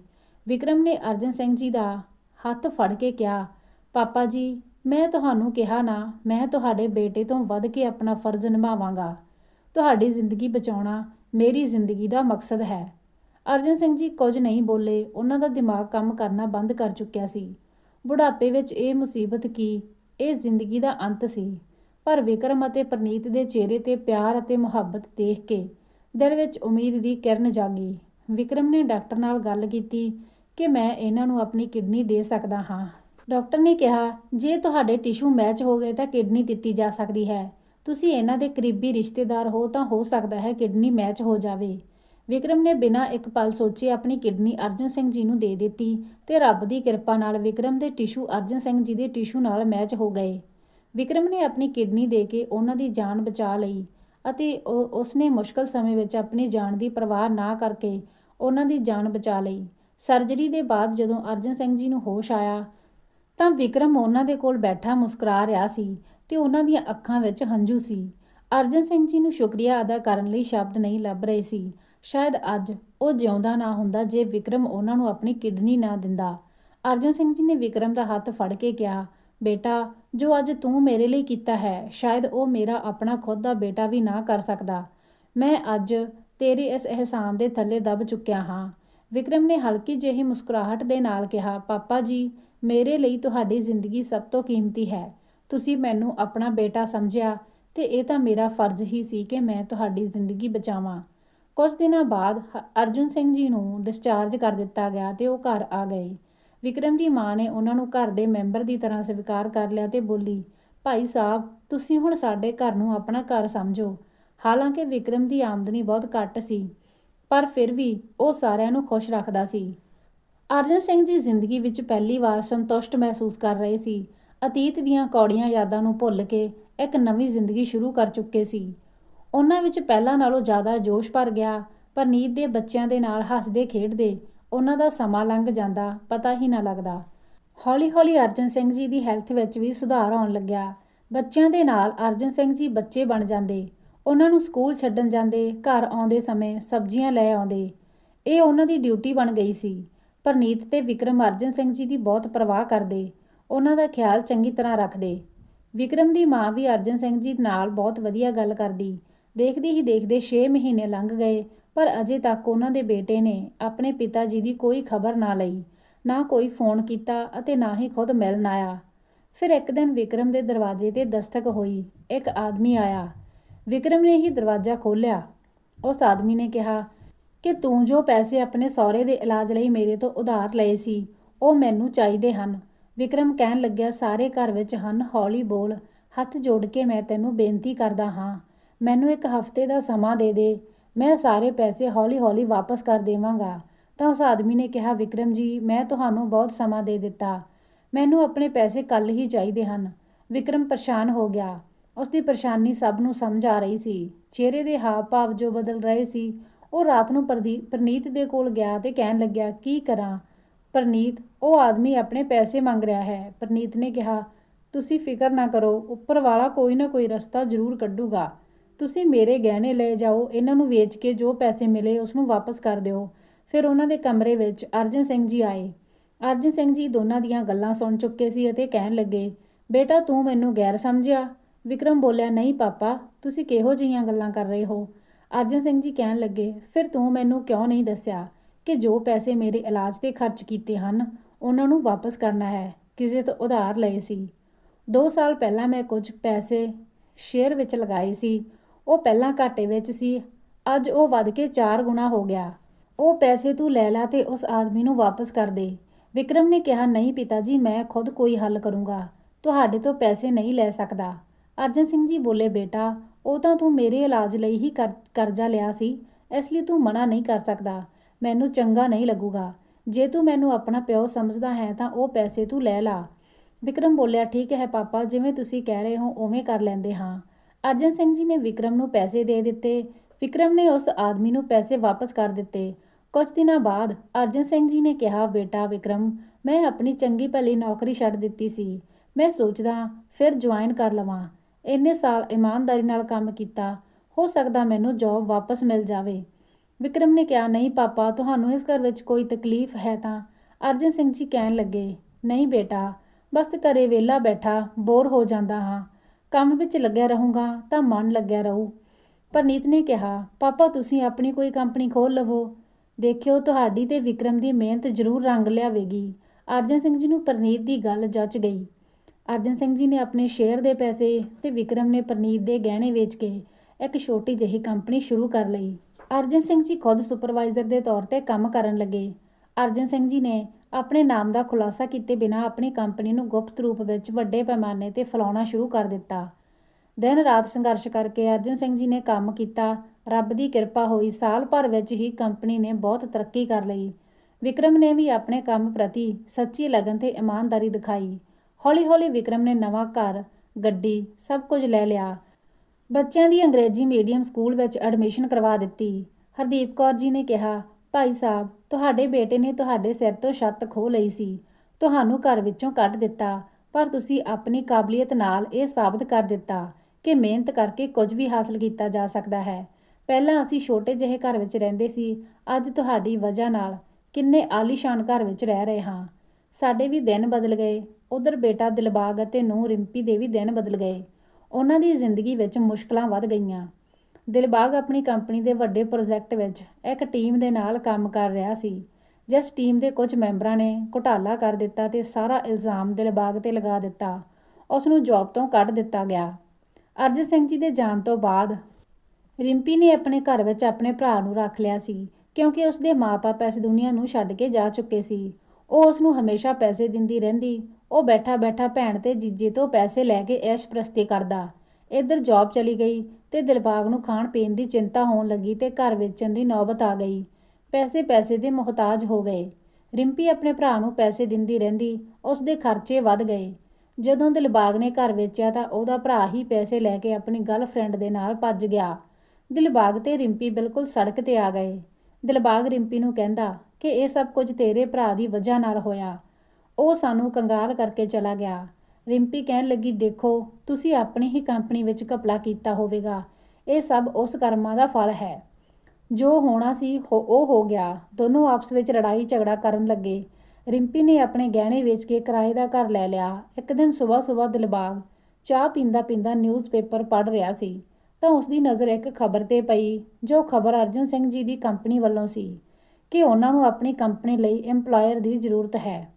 ਵਿਕਰਮ ਨੇ ਅਰਜਨ ਸਿੰਘ ਜੀ ਦਾ ਹੱਥ ਫੜ ਕੇ ਕਿਹਾ, ਪਾਪਾ ਜੀ, ਮੈਂ ਤੁਹਾਨੂੰ ਕਿਹਾ ਨਾ, ਮੈਂ ਤੁਹਾਡੇ ਬੇਟੇ ਤੋਂ ਵੱਧ ਕੇ ਆਪਣਾ ਫਰਜ਼ ਨਿਭਾਵਾਂਗਾ। ਤੁਹਾਡੀ ਜ਼ਿੰਦਗੀ ਬਚਾਉਣਾ ਮੇਰੀ ਜ਼ਿੰਦਗੀ ਦਾ ਮਕਸਦ ਹੈ। ਅਰਜਨ ਸਿੰਘ ਜੀ ਕੁਝ ਨਹੀਂ ਬੋਲੇ, ਉਹਨਾਂ ਦਾ ਦਿਮਾਗ ਕੰਮ ਕਰਨਾ ਬੰਦ ਕਰ ਚੁੱਕਿਆ ਸੀ। ਬੁਢਾਪੇ ਵਿੱਚ ਇਹ ਮੁਸੀਬਤ ਕੀ ਇਹ ਜ਼ਿੰਦਗੀ ਦਾ ਅੰਤ ਸੀ। ਪਰ ਵਿਕਰਮ ਅਤੇ ਪ੍ਰਨੀਤ ਦੇ ਚਿਹਰੇ ਤੇ ਪਿਆਰ ਅਤੇ ਮੁਹੱਬਤ ਦੇਖ ਕੇ ਦਿਲ ਵਿੱਚ ਉਮੀਦ ਦੀ ਕਿਰਨ ਜਾਗੀ। ਵਿਕਰਮ ਨੇ ਡਾਕਟਰ ਨਾਲ ਗੱਲ ਕੀਤੀ ਕਿ ਮੈਂ ਇਹਨਾਂ ਨੂੰ ਆਪਣੀ ਕਿਡਨੀ ਦੇ ਸਕਦਾ ਹਾਂ। ਡਾਕਟਰ ਨੇ ਕਿਹਾ, ਜੇ ਤੁਹਾਡੇ ਟਿਸ਼ੂ ਮੈਚ ਹੋ ਗਏ ਤਾਂ ਕਿਡਨੀ ਦਿੱਤੀ ਜਾ ਸਕਦੀ ਹੈ। ਤੁਸੀਂ ਇਹਨਾਂ ਦੇ ਕਰੀਬੀ ਰਿਸ਼ਤੇਦਾਰ ਹੋ ਤਾਂ ਹੋ ਸਕਦਾ ਹੈ ਕਿਡਨੀ ਮੈਚ ਹੋ ਜਾਵੇ। ਵਿਕਰਮ ਨੇ ਬਿਨਾਂ ਇੱਕ ਪਲ ਸੋਚੇ ਆਪਣੀ ਕਿਡਨੀ ਅਰਜਨ ਸਿੰਘ ਜੀ ਨੂੰ ਦੇ ਦਿੱਤੀ ਤੇ ਰੱਬ ਦੀ ਕਿਰਪਾ ਨਾਲ ਵਿਕਰਮ ਦੇ ਟਿਸ਼ੂ ਅਰਜਨ ਸਿੰਘ ਜੀ ਦੇ ਟਿਸ਼ੂ ਨਾਲ ਮੈਚ ਹੋ ਗਏ। ਵਿਕਰਮ ਨੇ ਆਪਣੀ ਕਿਡਨੀ ਦੇ ਕੇ ਉਹਨਾਂ ਦੀ ਜਾਨ ਬਚਾ ਲਈ ਅਤੇ ਉਹ ਉਸਨੇ ਮੁਸ਼ਕਲ ਸਮੇਂ ਵਿੱਚ ਆਪਣੀ ਜਾਨ ਦੀ ਪਰਵਾਹ ਨਾ ਕਰਕੇ ਉਹਨਾਂ ਦੀ ਜਾਨ ਬਚਾ ਲਈ। ਸਰਜਰੀ ਦੇ ਬਾਅਦ ਜਦੋਂ ਅਰਜਨ ਸਿੰਘ ਜੀ ਨੂੰ ਹੋਸ਼ ਆਇਆ ਤਾਂ ਵਿਕਰਮ ਉਹਨਾਂ ਦੇ ਕੋਲ ਬੈਠਾ ਮੁਸਕਰਾ ਰਿਹਾ ਸੀ ਤੇ ਉਹਨਾਂ ਦੀਆਂ ਅੱਖਾਂ ਵਿੱਚ ਹੰਝੂ ਸੀ। ਅਰਜਨ ਸਿੰਘ ਜੀ ਨੂੰ ਸ਼ੁਕਰੀਆ ਅਦਾ ਕਰਨ ਲਈ ਸ਼ਬਦ ਨਹੀਂ ਲੱਭ ਰਹੇ ਸੀ। ਸ਼ਾਇਦ ਅੱਜ ਉਹ ਜਿਉਂਦਾ ਨਾ ਹੁੰਦਾ ਜੇ ਵਿਕਰਮ ਉਹਨਾਂ ਨੂੰ ਆਪਣੀ ਕਿਡਨੀ ਨਾ ਦਿੰਦਾ। ਅਰਜਨ ਸਿੰਘ ਜੀ ਨੇ ਵਿਕਰਮ ਦਾ ਹੱਥ ਫੜ ਕੇ ਕਿਹਾ, ਬੇਟਾ, ਜੋ ਅੱਜ ਤੂੰ ਮੇਰੇ ਲਈ ਕੀਤਾ ਹੈ, ਸ਼ਾਇਦ ਉਹ ਮੇਰਾ ਆਪਣਾ ਖੁਦ ਦਾ ਬੇਟਾ ਵੀ ਨਾ ਕਰ ਸਕਦਾ। ਮੈਂ ਅੱਜ ਤੇਰੇ ਇਸ ਅਹਿਸਾਨ ਦੇ ਥੱਲੇ ਦਬ ਚੁੱਕਿਆ ਹਾਂ। ਵਿਕਰਮ ਨੇ ਹਲਕੀ ਜਿਹੀ ਮੁਸਕਰਾਹਟ ਦੇ ਨਾਲ ਕਿਹਾ, ਪਾਪਾ ਜੀ, ਮੇਰੇ ਲਈ ਤੁਹਾਡੀ ਜ਼ਿੰਦਗੀ ਸਭ ਤੋਂ ਕੀਮਤੀ ਹੈ। ਤੁਸੀਂ ਮੈਨੂੰ ਆਪਣਾ ਬੇਟਾ ਸਮਝਿਆ ਤੇ ਇਹ ਤਾਂ ਮੇਰਾ ਫਰਜ਼ ਹੀ ਸੀ ਕਿ ਮੈਂ ਤੁਹਾਡੀ ਜ਼ਿੰਦਗੀ ਬਚਾਵਾਂ। ਕੁਝ ਦਿਨਾਂ ਬਾਅਦ ਹ- ਅਰਜੁਨ ਸਿੰਘ ਜੀ ਨੂੰ ਡਿਸਚਾਰਜ ਕਰ ਦਿੱਤਾ ਗਿਆ ਤੇ ਉਹ ਘਰ ਆ ਗਏ। ਵਿਕਰਮ ਦੀ ਮਾਂ ਨੇ ਉਹਨਾਂ ਨੂੰ ਘਰ ਦੇ ਮੈਂਬਰ ਦੀ ਤਰ੍ਹਾਂ ਸਵੀਕਾਰ ਕਰ ਲਿਆ ਤੇ ਬੋਲੀ, ਭਾਈ ਸਾਹਿਬ, ਤੁਸੀਂ ਹੁਣ ਸਾਡੇ ਘਰ ਨੂੰ ਆਪਣਾ ਘਰ ਸਮਝੋ। ਹਾਲਾਂਕਿ ਵਿਕਰਮ ਦੀ ਆਮਦਨੀ ਬਹੁਤ ਘੱਟ ਸੀ, ਪਰ ਫਿਰ ਵੀ ਉਹ ਸਾਰਿਆਂ ਨੂੰ ਖੁਸ਼ ਰੱਖਦਾ ਸੀ। ਅਰਜਨ ਸਿੰਘ ਜੀ ਜ਼ਿੰਦਗੀ ਵਿੱਚ ਪਹਿਲੀ ਵਾਰ ਸੰਤੁਸ਼ਟ ਮਹਿਸੂਸ ਕਰ ਰਹੇ ਸੀ। ਅਤੀਤ ਦੀਆਂ ਕੌੜੀਆਂ ਯਾਦਾਂ ਨੂੰ ਭੁੱਲ ਕੇ ਇੱਕ ਨਵੀਂ ਜ਼ਿੰਦਗੀ ਸ਼ੁਰੂ ਕਰ ਚੁੱਕੇ ਸੀ। ਉਹਨਾਂ ਵਿੱਚ ਪਹਿਲਾਂ ਨਾਲੋਂ ਜ਼ਿਆਦਾ ਜੋਸ਼ ਭਰ ਗਿਆ ਪਰਨੀਤ ਦੇ ਬੱਚਿਆਂ ਦੇ ਨਾਲ ਹੱਸਦੇ ਖੇਡਦੇ ਉਹਨਾਂ ਦਾ ਸਮਾਂ ਲੰਘ ਜਾਂਦਾ, ਪਤਾ ਹੀ ਨਾ ਲੱਗਦਾ। ਹੌਲੀ-ਹੌਲੀ ਅਰਜਨ ਸਿੰਘ ਜੀ ਦੀ ਹੈਲਥ ਵਿੱਚ ਵੀ ਸੁਧਾਰ ਆਉਣ ਲੱਗਿਆ। ਬੱਚਿਆਂ ਦੇ ਨਾਲ ਅਰਜਨ ਸਿੰਘ ਜੀ ਬੱਚੇ ਬਣ ਜਾਂਦੇ। ਉਹਨਾਂ ਨੂੰ ਸਕੂਲ ਛੱਡਣ ਜਾਂਦੇ, ਘਰ ਆਉਂਦੇ ਸਮੇਂ ਸਬਜ਼ੀਆਂ ਲੈ ਆਉਂਦੇ। ਇਹ ਉਹਨਾਂ ਦੀ ਡਿਊਟੀ ਬਣ ਗਈ ਸੀ ਪਰਨੀਤ ਤੇ ਵਿਕਰਮ ਅਰਜਨ ਸਿੰਘ ਜੀ ਦੀ ਬਹੁਤ ਪਰਵਾਹ ਕਰਦੇ। ਉਹਨਾਂ ਦਾ ਖਿਆਲ ਚੰਗੀ ਤਰ੍ਹਾਂ ਰੱਖਦੇ। ਵਿਕਰਮ ਦੀ ਮਾਂ ਵੀ ਅਰਜਨ ਸਿੰਘ ਜੀ ਨਾਲ ਬਹੁਤ ਵਧੀਆ ਗੱਲ ਕਰਦੀ। ਦੇਖਦੇ ਹੀ ਦੇਖਦੇ 6 ਮਹੀਨੇ ਲੰਘ ਗਏ, ਪਰ ਅਜੇ ਤੱਕ ਉਹਨਾਂ ਦੇ ਬੇਟੇ ਨੇ ਆਪਣੇ ਪਿਤਾ ਜੀ ਦੀ ਕੋਈ ਖਬਰ ਨਾ ਲਈ, ਨਾ ਕੋਈ ਫੋਨ ਕੀਤਾ ਅਤੇ ਨਾ ਹੀ ਖੁਦ ਮਿਲਣ ਆਇਆ। ਫਿਰ ਇੱਕ ਦਿਨ ਵਿਕਰਮ ਦੇ ਦਰਵਾਜ਼ੇ ਤੇ ਦਸਤਕ ਹੋਈ, ਇੱਕ ਆਦਮੀ ਆਇਆ। ਵਿਕਰਮ ਨੇ ਹੀ ਦਰਵਾਜ਼ਾ ਖੋਲ੍ਹਿਆ। ਉਸ ਆਦਮੀ ਨੇ ਕਿਹਾ ਕਿ ਤੂੰ ਜੋ ਪੈਸੇ ਆਪਣੇ ਸਹੁਰੇ ਦੇ ਇਲਾਜ ਲਈ ਮੇਰੇ ਤੋਂ ਉਧਾਰ ਲਏ ਸੀ, ਉਹ ਮੈਨੂੰ ਚਾਹੀਦੇ ਹਨ। ਵਿਕਰਮ ਕਹਿਣ ਲੱਗਿਆ, ਸਾਰੇ ਘਰ ਵਿੱਚ ਹਨ, ਹੌਲੀ ਬੋਲ, ਹੱਥ ਜੋੜ ਕੇ ਮੈਂ ਤੈਨੂੰ ਬੇਨਤੀ ਕਰਦਾ ਹਾਂ। ਮੈਨੂੰ ਇੱਕ ਹਫ਼ਤੇ ਦਾ ਸਮਾਂ ਦੇ ਦੇ, ਮੈਂ ਸਾਰੇ ਪੈਸੇ ਹੌਲੀ-ਹੌਲੀ ਵਾਪਸ ਕਰ ਦੇਵਾਂਗਾ। ਤਾਂ ਉਸ ਆਦਮੀ ਨੇ ਕਿਹਾ, ਵਿਕਰਮ ਜੀ, ਮੈਂ ਤੁਹਾਨੂੰ ਬਹੁਤ ਸਮਾਂ ਦੇ ਦਿੱਤਾ। ਮੈਨੂੰ ਆਪਣੇ ਪੈਸੇ ਕੱਲ ਹੀ ਚਾਹੀਦੇ ਹਨ। ਵਿਕਰਮ ਪਰੇਸ਼ਾਨ ਹੋ ਗਿਆ। ਉਸ ਦੀ ਪਰੇਸ਼ਾਨੀ ਸਭ ਨੂੰ ਸਮਝ ਆ ਰਹੀ ਸੀ। ਚਿਹਰੇ ਦੇ ਹਾਵ ਭਾਵ ਜੋ ਬਦਲ ਰਹੇ ਸੀ, ਉਹ ਰਾਤ ਨੂੰ ਪ੍ਰਦੀ, ਪ੍ਰਨੀਤ ਦੇ ਕੋਲ ਗਿਆ ਤੇ ਕਹਿਣ ਲੱਗਿਆ, ਕੀ ਕਰਾਂ? ਪ੍ਰਨੀਤ, ਉਹ ਆਦਮੀ ਆਪਣੇ ਪੈਸੇ ਮੰਗ ਰਿਹਾ ਹੈ। ਪ੍ਰਨੀਤ ਨੇ ਕਿਹਾ, ਤੁਸੀਂ ਫਿਕਰ ਨਾ ਕਰੋ, ਉੱਪਰ ਵਾਲਾ ਕੋਈ ਨਾ ਕੋਈ ਰਸਤਾ ਜ਼ਰੂਰ ਕੱਢੂਗਾ। ਤੁਸੀਂ ਮੇਰੇ ਗਹਿਣੇ ਲੈ ਜਾਓ, ਇਹਨਾਂ ਨੂੰ ਵੇਚ ਕੇ ਜੋ ਪੈਸੇ ਮਿਲੇ ਉਸ ਨੂੰ ਵਾਪਸ ਕਰ ਦਿਓ। ਫਿਰ ਉਹਨਾਂ ਦੇ ਕਮਰੇ ਵਿੱਚ ਅਰਜਨ ਸਿੰਘ ਜੀ ਆਏ। ਅਰਜਨ ਸਿੰਘ ਜੀ ਦੋਨਾਂ ਦੀਆਂ ਗੱਲਾਂ ਸੁਣ ਚੁੱਕੇ ਸੀ ਅਤੇ ਕਹਿਣ ਲੱਗੇ, ਬੇਟਾ, ਤੂੰ ਮੈਨੂੰ ਗੈਰ ਸਮਝਿਆ। ਵਿਕਰਮ ਬੋਲਿਆ, ਨਹੀਂ ਪਾਪਾ, ਤੁਸੀਂ ਕਿਹੋ ਜਿਹੀਆਂ ਗੱਲਾਂ ਕਰ ਰਹੇ ਹੋ? ਅਰਜਨ ਸਿੰਘ ਜੀ ਕਹਿਣ ਲੱਗੇ, ਫਿਰ ਤੂੰ ਮੈਨੂੰ ਕਿਉਂ ਨਹੀਂ ਦੱਸਿਆ ਕਿ ਜੋ ਪੈਸੇ ਮੇਰੇ ਇਲਾਜ ਤੇ ਖਰਚ ਕੀਤੇ ਹਨ, ਉਹਨਾਂ ਨੂੰ ਵਾਪਸ ਕਰਨਾ ਹੈ? ਕਿਸੇ ਤੋਂ ਉਧਾਰ ਲਏ ਸੀ। 2 ਸਾਲ ਪਹਿਲਾਂ ਮੈਂ ਕੁਝ ਪੈਸੇ ਸ਼ੇਅਰ ਵਿੱਚ ਲਗਾਏ ਸੀ। ਉਹ ਪਹਿਲਾਂ ਘਾਟੇ ਵਿੱਚ ਸੀ। ਅੱਜ ਉਹ ਵੱਧ ਕੇ 4 ਗੁਣਾ ਹੋ ਗਿਆ। ਉਹ ਪੈਸੇ ਤੂੰ ਲੈ ਲੈ ਤੇ ਉਸ ਆਦਮੀ ਨੂੰ ਵਾਪਸ ਕਰ ਦੇ। ਵਿਕਰਮ ਨੇ ਕਿਹਾ, ਨਹੀਂ ਪਿਤਾ ਜੀ, ਮੈਂ ਖੁਦ ਕੋਈ ਹੱਲ ਕਰੂੰਗਾ। ਤੁਹਾਡੇ ਤੋਂ ਪੈਸੇ ਨਹੀਂ ਲੈ ਸਕਦਾ। ਅਰਜਨ ਸਿੰਘ ਜੀ ਬੋਲੇ, ਬੇਟਾ, ਉਹ ਤਾਂ ਤੂੰ ਮੇਰੇ ਇਲਾਜ ਲਈ ਹੀ ਕਰ- ਕਰਜ਼ਾ ਲਿਆ ਸੀ। ਇਸ ਲਈ ਤੂੰ ਮਨਾ ਨਹੀਂ ਕਰ ਸਕਦਾ। ਮੈਨੂੰ ਚੰਗਾ ਨਹੀਂ ਲੱਗੂਗਾ। ਜੇ ਤੂੰ ਮੈਨੂੰ ਆਪਣਾ ਪਿਓ ਸਮਝਦਾ ਹੈ, ਤਾਂ ਉਹ ਪੈਸੇ ਤੂੰ ਲੈ ਲਾ। ਵਿਕਰਮ ਬੋਲਿਆ, ਠੀਕ ਹੈ ਪਾਪਾ, ਜਿਵੇਂ ਤੁਸੀਂ ਕਹਿ ਰਹੇ ਹੋ, ਉਵੇਂ ਕਰ ਲੈਂਦੇ ਹਾਂ। ਅਰਜਨ ਸਿੰਘ ਜੀ ਨੇ ਵਿਕਰਮ ਨੂੰ ਪੈਸੇ ਦੇ ਦਿੱਤੇ। ਵਿਕਰਮ ਨੇ ਉਸ ਆਦਮੀ ਨੂੰ ਪੈਸੇ ਵਾਪਸ ਕਰ ਦਿੱਤੇ। ਕੁਝ ਦਿਨਾਂ ਬਾਅਦ ਅਰਜਨ ਸਿੰਘ ਜੀ ਨੇ ਕਿਹਾ, ਬੇਟਾ ਵਿਕਰਮ, ਮੈਂ ਆਪਣੀ ਚੰਗੀ ਭਲੀ ਨੌਕਰੀ ਛੱਡ ਦਿੱਤੀ ਸੀ। ਮੈਂ ਸੋਚਦਾ ਫਿਰ ਜੁਆਇਨ ਕਰ ਲਵਾਂ। ਇੰਨੇ ਸਾਲ ਇਮਾਨਦਾਰੀ ਨਾਲ ਕੰਮ ਕੀਤਾ। ਹੋ ਸਕਦਾ ਮੈਨੂੰ ਜੌਬ ਵਾਪਸ ਮਿਲ ਜਾਵੇ। ਵਿਕਰਮ ਨੇ ਕਿਹਾ, ਨਹੀਂ ਪਾਪਾ, ਤੁਹਾਨੂੰ ਇਸ ਘਰ ਵਿੱਚ ਕੋਈ ਤਕਲੀਫ ਹੈ ਤਾਂ? ਅਰਜਨ ਸਿੰਘ ਜੀ ਕਹਿਣ ਲੱਗੇ, ਨਹੀਂ ਬੇਟਾ, ਬਸ ਘਰੇ ਵਿਹਲਾ ਬੈਠਾ ਬੋਰ ਹੋ ਜਾਂਦਾ ਹਾਂ। ਕੰਮ ਵਿੱਚ ਲੱਗਿਆ ਰਹੂੰਗਾ ਤਾਂ ਮਨ ਲੱਗਿਆ ਰਹੂ। ਪਰਨੀਤ ਨੇ ਕਿਹਾ, ਪਾਪਾ, ਤੁਸੀਂ ਆਪਣੀ ਕੋਈ ਕੰਪਨੀ ਖੋਲ ਲਵੋ। ਦੇਖਿਓ, ਤੁਹਾਡੀ ਤੇ ਵਿਕਰਮ ਦੀ ਮਿਹਨਤ ਜ਼ਰੂਰ ਰੰਗ ਲਿਆਵੇਗੀ। ਅਰਜਨ ਸਿੰਘ ਜੀ ਨੂੰ ਪਰਨੀਤ ਦੀ ਗੱਲ ਜੱਚ ਗਈ। ਅਰਜਨ ਸਿੰਘ ਜੀ ਨੇ ਆਪਣੇ ਸ਼ੇਅਰ ਦੇ ਪੈਸੇ ਤੇ ਵਿਕਰਮ ਨੇ ਪਰਨੀਤ ਦੇ ਗਹਿਣੇ ਵੇਚ ਕੇ ਇੱਕ ਛੋਟੀ ਜਿਹੀ ਕੰਪਨੀ ਸ਼ੁਰੂ ਕਰ ਲਈ। ਅਰਜਨ ਸਿੰਘ ਜੀ ਖੁਦ ਸੁਪਰਵਾਈਜ਼ਰ ਦੇ ਤੌਰ ਤੇ ਕੰਮ ਕਰਨ ਲੱਗੇ। ਅਰਜਨ ਸਿੰਘ ਜੀ ਨੇ ਆਪਣੇ ਨਾਮ ਦਾ ਖੁਲਾਸਾ ਕੀਤੇ ਬਿਨਾਂ ਆਪਣੀ ਕੰਪਨੀ ਨੂੰ ਗੁਪਤ ਰੂਪ ਵਿੱਚ ਵੱਡੇ ਪੈਮਾਨੇ ਤੇ ਫੈਲਾਉਣਾ ਸ਼ੁਰੂ ਕਰ ਦਿੱਤਾ। ਦਿਨ ਰਾਤ ਸੰਘਰਸ਼ ਕਰਕੇ ਅਰਜਨ ਸਿੰਘ ਜੀ ਨੇ ਕੰਮ ਕੀਤਾ। ਰੱਬ ਦੀ ਕਿਰਪਾ ਹੋਈ ਸਾਲ ਭਰ ਵਿੱਚ ਹੀ ਕੰਪਨੀ ਨੇ ਬਹੁਤ ਤਰੱਕੀ ਕਰ ਲਈ। ਵਿਕਰਮ ਨੇ ਵੀ ਆਪਣੇ ਕੰਮ ਪ੍ਰਤੀ ਸੱਚੀ ਲਗਨ ਤੇ ਇਮਾਨਦਾਰੀ ਦਿਖਾਈ। ਹੌਲੀ-ਹੌਲੀ ਵਿਕਰਮ ਨੇ ਨਵਾਂ ਘਰ, ਗੱਡੀ, ਸਭ ਕੁਝ ਲੈ ਲਿਆ। ਬੱਚਿਆਂ ਦੀ ਅੰਗਰੇਜ਼ੀ ਮੀਡੀਅਮ ਸਕੂਲ ਵਿੱਚ ਐਡਮਿਸ਼ਨ ਕਰਵਾ ਦਿੱਤੀ। ਹਰਦੀਪ ਕੌਰ ਜੀ ਨੇ ਕਿਹਾ ਭਾਈ ਸਾਹਿਬ, ਤੁਹਾਡੇ ਬੇਟੇ ਨੇ ਤੁਹਾਡੇ ਸਿਰ ਤੋਂ ਛੱਤ ਖੋਹ ਲਈ ਸੀ। ਤੁਹਾਨੂੰ ਘਰ ਵਿੱਚੋਂ ਕੱਢ ਦਿੱਤਾ, ਪਰ ਤੁਸੀਂ ਆਪਣੀ ਕਾਬਲੀਅਤ ਨਾਲ ਇਹ ਸਾਬਤ ਕਰ ਦਿੱਤਾ ਕਿ ਮਿਹਨਤ ਕਰਕੇ ਕੁਝ ਵੀ ਹਾਸਲ ਕੀਤਾ ਜਾ ਸਕਦਾ ਹੈ। ਪਹਿਲਾਂ ਅਸੀਂ ਛੋਟੇ ਜਿਹੇ ਘਰ ਵਿੱਚ ਰਹਿੰਦੇ ਸੀ। ਅੱਜ ਤੁਹਾਡੀ ਵਜ੍ਹਾ ਨਾਲ ਕਿੰਨੇ ਆਲੀਸ਼ਾਨ ਘਰ ਵਿੱਚ ਰਹਿ ਰਹੇ ਹਾਂ। ਸਾਡੇ ਵੀ ਦਿਨ ਬਦਲ ਗਏ। ਉਧਰ ਬੇਟਾ ਦਿਲਬਾਗ ਅਤੇ ਨੂੰ ਰਿੰਪੀ ਦੇ ਵੀ ਦਿਨ ਬਦਲ ਗਏ। ਉਹਨਾਂ ਦੀ ਜ਼ਿੰਦਗੀ ਵਿੱਚ ਮੁਸ਼ਕਲਾਂ ਵੱਧ ਗਈਆਂ। ਦਿਲਬਾਗ ਆਪਣੀ ਕੰਪਨੀ ਦੇ ਵੱਡੇ ਪ੍ਰੋਜੈਕਟ ਵਿੱਚ ਇੱਕ ਟੀਮ ਦੇ ਨਾਲ ਕੰਮ ਕਰ ਰਿਹਾ ਸੀ। ਜਿਸ ਟੀਮ ਦੇ ਕੁਝ ਮੈਂਬਰਾਂ ਨੇ ਘੁਟਾਲਾ ਕਰ ਦਿੱਤਾ ਤੇ ਸਾਰਾ ਇਲਜ਼ਾਮ ਦਿਲਬਾਗ ਤੇ ਲਗਾ ਦਿੱਤਾ। ਉਸ ਨੂੰ ਜੌਬ ਤੋਂ ਕੱਢ ਦਿੱਤਾ ਗਿਆ। ਅਰਜਨ ਸਿੰਘ ਜੀ ਦੇ ਜਾਣ ਤੋਂ ਬਾਅਦ ਰਿੰਪੀ ਨੇ ਆਪਣੇ ਘਰ ਵਿੱਚ ਆਪਣੇ ਭਰਾ ਨੂੰ ਰੱਖ ਲਿਆ ਸੀ, ਕਿਉਂਕਿ ਉਸ ਦੇ ਮਾਪੇ ਇਸ ਦੁਨੀਆ ਨੂੰ ਛੱਡ ਕੇ ਜਾ ਚੁੱਕੇ ਸੀ। ਉਹ ਉਸ ਨੂੰ ਹਮੇਸ਼ਾ ਪੈਸੇ ਦਿੰਦੀ ਰਹਿੰਦੀ, ਉਹ ਬੈਠਾ ਬੈਠਾ ਭੈਣ ਤੇ ਜੀਜੇ ਤੋਂ ਪੈਸੇ ਲੈ ਕੇ ਐਸ਼ ਪ੍ਰਸਤੀ ਕਰਦਾ। ਇੱਧਰ ਜੌਬ ਚਲੀ ਗਈ ਤੇ ਦਿਲਬਾਗ ਨੂੰ ਖਾਣ ਪੀਣ ਦੀ ਚਿੰਤਾ ਹੋਣ ਲੱਗੀ ਤੇ ਘਰ ਵੇਚਣ ਦੀ ਨੌਬਤ ਆ ਗਈ। ਪੈਸੇ ਪੈਸੇ ਦੇ ਮੁਹਤਾਜ ਹੋ ਗਏ। ਰਿੰਪੀ ਆਪਣੇ ਭਰਾ ਨੂੰ ਪੈਸੇ ਦਿੰਦੀ ਰਹਿੰਦੀ, ਉਸ ਦੇ ਖਰਚੇ ਵੱਧ ਗਏ। ਜਦੋਂ ਦਿਲਬਾਗ ਨੇ ਘਰ ਵੇਚਿਆ ਤਾਂ ਉਹਦਾ ਭਰਾ ਹੀ ਪੈਸੇ ਲੈ ਕੇ ਆਪਣੀ ਗਰਲਫ੍ਰੈਂਡ ਦੇ ਨਾਲ ਭੱਜ ਗਿਆ। ਦਿਲਬਾਗ ਤੇ ਰਿੰਪੀ ਬਿਲਕੁਲ ਸੜਕ ਤੇ ਆ ਗਏ। ਦਿਲਬਾਗ ਰਿੰਪੀ ਨੂੰ ਕਹਿੰਦਾ ਕਿ ਇਹ ਸਭ ਕੁਝ ਤੇਰੇ ਭਰਾ ਦੀ ਵਜ੍ਹਾ ਨਾਲ ਹੋਇਆ। ਉਹ ਸਾਨੂੰ ਕੰਗਾਲ ਕਰਕੇ ਚਲਾ ਗਿਆ। ਰਿੰਪੀ ਕਹਿਣ ਲੱਗੀ, ਦੇਖੋ, ਤੁਸੀਂ ਆਪਣੀ ਹੀ ਕੰਪਨੀ ਵਿੱਚ ਘਪਲਾ ਕੀਤਾ ਹੋਵੇਗਾ। ਇਹ ਸਭ ਉਸ ਕਰਮਾਂ ਦਾ ਫਲ ਹੈ। ਜੋ ਹੋਣਾ ਸੀ, ਹੋ- ਉਹ ਹੋ ਗਿਆ। ਦੋਨੋਂ ਆਪਸ ਵਿੱਚ ਲੜਾਈ ਝਗੜਾ ਕਰਨ ਲੱਗੇ। ਰਿੰਪੀ ਨੇ ਆਪਣੇ ਗਹਿਣੇ ਵੇਚ ਕੇ ਕਿਰਾਏ ਦਾ ਘਰ ਲੈ ਲਿਆ। ਇੱਕ ਦਿਨ ਸਵੇਰ ਸਵੇਰ ਦਿਲਬਾਗ ਚਾਹ ਪੀਂਦਾ ਪੀਂਦਾ ਨਿਊਜ਼ਪੇਪਰ ਪੜ੍ਹ ਰਿਹਾ ਸੀ। ਤਾਂ ਉਸ ਦੀ ਨਜ਼ਰ ਇੱਕ ਖਬਰ ਤੇ ਪਈ, ਜੋ ਖਬਰ ਅਰਜਨ ਸਿੰਘ ਜੀ ਦੀ ਕੰਪਨੀ ਵੱਲੋਂ ਸੀ ਕਿ ਉਹਨਾਂ ਨੂੰ ਆਪਣੀ ਕੰਪਨੀ ਲਈ EMPLOYER ਦੀ ਜ਼ਰੂਰਤ ਹੈ।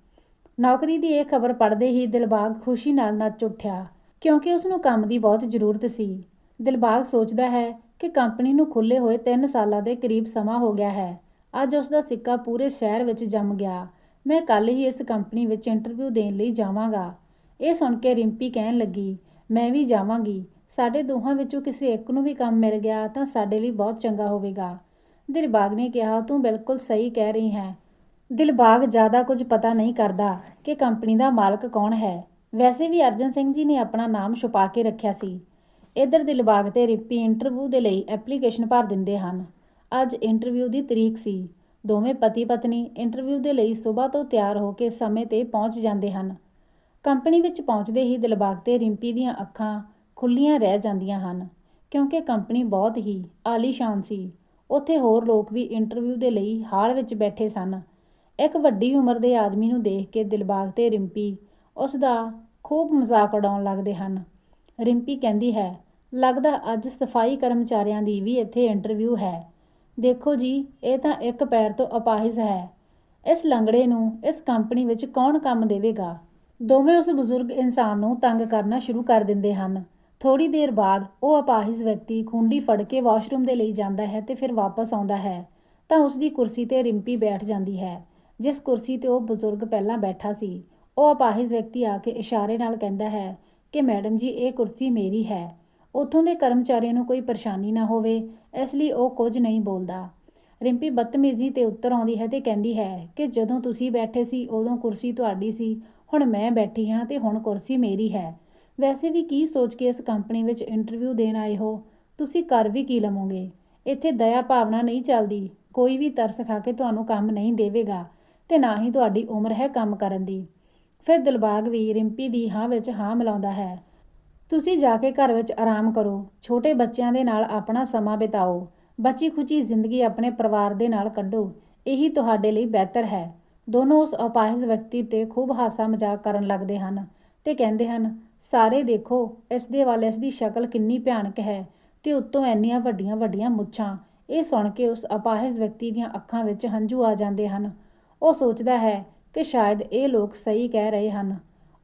ਨੌਕਰੀ ਦੀ ਇਹ ਖਬਰ ਪੜ੍ਹਦੇ ਹੀ ਦਿਲਬਾਗ ਖੁਸ਼ੀ ਨਾਲ ਨੱਚ ਉੱਠਿਆ, ਕਿਉਂਕਿ ਉਸ ਨੂੰ ਕੰਮ ਦੀ ਬਹੁਤ ਜ਼ਰੂਰਤ ਸੀ। ਦਿਲਬਾਗ ਸੋਚਦਾ ਹੈ ਕਿ ਕੰਪਨੀ ਨੂੰ ਖੁੱਲੇ ਹੋਏ 3 ਸਾਲਾਂ ਦੇ ਕਰੀਬ ਸਮਾਂ ਹੋ ਗਿਆ ਹੈ। ਅੱਜ ਉਸ ਦਾ ਸਿੱਕਾ ਪੂਰੇ ਸ਼ਹਿਰ ਵਿੱਚ ਜੰਮ ਗਿਆ। ਮੈਂ ਕੱਲ ਹੀ ਇਸ ਕੰਪਨੀ ਵਿੱਚ ਇੰਟਰਵਿਊ ਦੇਣ ਲਈ ਜਾਵਾਂਗਾ। ਇਹ ਸੁਣ ਕੇ ਰਿੰਪੀ ਕਹਿਣ ਲੱਗੀ, ਮੈਂ ਵੀ ਜਾਵਾਂਗੀ। ਸਾਡੇ ਦੋਹਾਂ ਵਿੱਚੋਂ ਕਿਸੇ ਇੱਕ ਨੂੰ ਵੀ ਕੰਮ ਮਿਲ ਗਿਆ ਤਾਂ ਸਾਡੇ ਲਈ ਬਹੁਤ ਚੰਗਾ ਹੋਵੇਗਾ। ਦਿਲਬਾਗ ਨੇ ਕਿਹਾ, ਤੂੰ ਬਿਲਕੁਲ ਸਹੀ ਕਹਿ ਰਹੀ ਹੈ। ਦਿਲਬਾਗ ਜ਼ਿਆਦਾ ਕੁਝ ਪਤਾ ਨਹੀਂ ਕਰਦਾ ਕਿ ਕੰਪਨੀ ਦਾ ਮਾਲਕ ਕੌਣ ਹੈ। ਵੈਸੇ ਵੀ ਅਰਜਨ ਸਿੰਘ ਜੀ ਨੇ ਆਪਣਾ ਨਾਮ ਛੁਪਾ ਕੇ ਰੱਖਿਆ ਸੀ। ਇੱਧਰ ਦਿਲਬਾਗ ਤੇ ਰਿੰਪੀ ਇੰਟਰਵਿਊ ਦੇ ਲਈ ਐਪਲੀਕੇਸ਼ਨ ਭਰ ਦਿੰਦੇ ਹਨ। ਅੱਜ ਇੰਟਰਵਿਊ ਦੀ ਤਰੀਕ ਸੀ। ਦੋਵੇਂ ਪਤੀ ਪਤਨੀ ਇੰਟਰਵਿਊ ਦੇ ਲਈ ਸਵੇਰ ਤੋਂ ਤਿਆਰ ਹੋ ਕੇ ਸਮੇਂ ਤੇ ਪਹੁੰਚ ਜਾਂਦੇ ਹਨ। ਕੰਪਨੀ ਵਿੱਚ ਪਹੁੰਚਦੇ ਹੀ ਦਿਲਬਾਗ ਤੇ ਰਿੰਪੀ ਦੀਆਂ ਅੱਖਾਂ ਖੁੱਲੀਆਂ ਰਹਿ ਜਾਂਦੀਆਂ ਹਨ, ਕਿਉਂਕਿ ਕੰਪਨੀ ਬਹੁਤ ਹੀ ਆਲੀਸ਼ਾਨ ਸੀ। ਉੱਥੇ ਹੋਰ ਲੋਕ ਵੀ ਇੰਟਰਵਿਊ ਦੇ ਲਈ ਹਾਲ ਵਿੱਚ ਬੈਠੇ ਸਨ। ਇੱਕ ਵੱਡੀ ਉਮਰ ਦੇ ਆਦਮੀ ਨੂੰ ਦੇਖ ਕੇ ਦਿਲਬਾਗ ਤੇ ਰਿੰਪੀ ਉਸ ਦਾ ਖੂਬ ਮਜ਼ਾਕ ਉਡਾਉਣ ਲੱਗਦੇ ਹਨ। ਰਿੰਪੀ ਕਹਿੰਦੀ ਹੈ, ਲੱਗਦਾ ਅੱਜ ਸਫ਼ਾਈ ਕਰਮਚਾਰੀਆਂ ਦੀ ਵੀ ਇੱਥੇ ਇੰਟਰਵਿਊ ਹੈ। ਦੇਖੋ ਜੀ, ਇਹ ਤਾਂ ਇੱਕ ਪੈਰ ਤੋਂ ਅਪਾਹਿਜ ਹੈ। ਇਸ ਲੰਗੜੇ ਨੂੰ ਇਸ ਕੰਪਨੀ ਵਿੱਚ ਕੌਣ ਕੰਮ ਦੇਵੇਗਾ? ਦੋਵੇਂ ਉਸ ਬਜ਼ੁਰਗ ਇਨਸਾਨ ਨੂੰ ਤੰਗ ਕਰਨਾ ਸ਼ੁਰੂ ਕਰ ਦਿੰਦੇ ਹਨ। ਥੋੜੀ ਦੇਰ ਬਾਅਦ ਉਹ ਅਪਾਹਿਜ ਵਿਅਕਤੀ ਖੁੰਡੀ ਫੜ ਕੇ ਵਾਸ਼ਰੂਮ ਦੇ ਲਈ ਜਾਂਦਾ ਹੈ ਤੇ ਫਿਰ ਵਾਪਸ ਆਉਂਦਾ ਹੈ। ਤਾਂ ਉਸ ਦੀ ਕੁਰਸੀ ਤੇ ਰਿੰਪੀ ਬੈਠ ਜਾਂਦੀ ਹੈ। ਜਿਸ ਕੁਰਸੀ ਤੇ ਉਹ ਬਜ਼ੁਰਗ ਪਹਿਲਾਂ ਬੈਠਾ ਸੀ, ਉਹ ਅਪਾਹਿਜ ਵਿਅਕਤੀ ਆ ਕੇ ਇਸ਼ਾਰੇ ਨਾਲ ਕਹਿੰਦਾ ਹੈ ਕਿ ਮੈਡਮ ਜੀ, ਇਹ ਕੁਰਸੀ ਮੇਰੀ ਹੈ। ਉੱਥੋਂ ਦੇ ਕਰਮਚਾਰੀਆਂ ਨੂੰ ਕੋਈ ਪਰੇਸ਼ਾਨੀ ਨਾ ਹੋਵੇ, ਇਸ ਲਈ ਉਹ ਕੁਝ ਨਹੀਂ ਬੋਲਦਾ। ਰਿੰਪੀ ਬਦਤਮੀਜ਼ੀ ਤੇ ਉੱਤਰ ਆਉਂਦੀ ਹੈ ਤੇ ਕਹਿੰਦੀ ਹੈ ਕਿ ਜਦੋਂ ਤੁਸੀਂ ਬੈਠੇ ਸੀ, ਉਦੋਂ ਕੁਰਸੀ ਤੁਹਾਡੀ ਸੀ, ਹੁਣ ਮੈਂ ਬੈਠੀ ਹਾਂ ਤੇ ਹੁਣ ਕੁਰਸੀ ਮੇਰੀ ਹੈ। ਵੈਸੇ ਵੀ ਕੀ ਸੋਚ ਕੇ ਇਸ ਕੰਪਨੀ ਵਿੱਚ ਇੰਟਰਵਿਊ ਦੇਣ ਆਏ ਹੋ? ਤੁਸੀਂ ਕਰ ਵੀ ਕੀ ਲਵੋਗੇ? ਇੱਥੇ ਦਇਆ ਭਾਵਨਾ ਨਹੀਂ ਚੱਲਦੀ। ਕੋਈ ਵੀ ਤਰਸ ਖਾ ਕੇ ਤੁਹਾਨੂੰ ਕੰਮ ਨਹੀਂ ਦੇਵੇਗਾ। ਤੇ ਨਾ ਹੀ ਤੁਹਾਡੀ ਉਮਰ ਹੈ ਕੰਮ ਕਰਨ ਦੀ। ਫਿਰ ਦਿਲਬਾਗ ਵੀ ਰਿੰਪੀ ਦੀ ਹਾਂ ਵਿੱਚ ਹਾਂ ਮਿਲਾਉਂਦਾ ਹੈ। ਤੁਸੀਂ ਜਾ ਕੇ ਘਰ ਵਿੱਚ ਆਰਾਮ ਕਰੋ। ਛੋਟੇ ਬੱਚਿਆਂ ਦੇ ਨਾਲ ਆਪਣਾ ਸਮਾਂ ਬਿਤਾਓ। ਬੱਚੀ ਖੁਚੀ ਜ਼ਿੰਦਗੀ ਆਪਣੇ ਪਰਿਵਾਰ ਦੇ ਨਾਲ ਕੱਢੋ। ਇਹੀ ਤੁਹਾਡੇ ਲਈ ਬਿਹਤਰ ਹੈ। ਦੋਨੋਂ ਉਸ ਅਪਾਹਿਜ ਵਿਅਕਤੀ ਤੇ ਖੂਬ ਹਾਸਾ ਮਜ਼ਾਕ ਕਰਨ ਲੱਗਦੇ ਹਨ ਤੇ ਕਹਿੰਦੇ ਹਨ, ਸਾਰੇ ਦੇਖੋ, ਇਸ ਦੇ ਵੱਲ ਇਸ ਦੀ ਸ਼ਕਲ ਕਿੰਨੀ ਭਿਆਨਕ ਹੈ ਤੇ ਉੱਤੋਂ ਇੰਨੀਆਂ ਵੱਡੀਆਂ ਵੱਡੀਆਂ ਮੁੱਛਾਂ। ਇਹ ਸੁਣ ਕੇ ਉਸ ਅਪਾਹਿਜ ਵਿਅਕਤੀ ਦੀਆਂ ਅੱਖਾਂ ਵਿੱਚ ਹੰਝੂ ਆ ਜਾਂਦੇ ਹਨ। ਉਹ ਸੋਚਦਾ ਹੈ ਕਿ ਸ਼ਾਇਦ ਇਹ ਲੋਕ ਸਹੀ ਕਹਿ ਰਹੇ ਹਨ।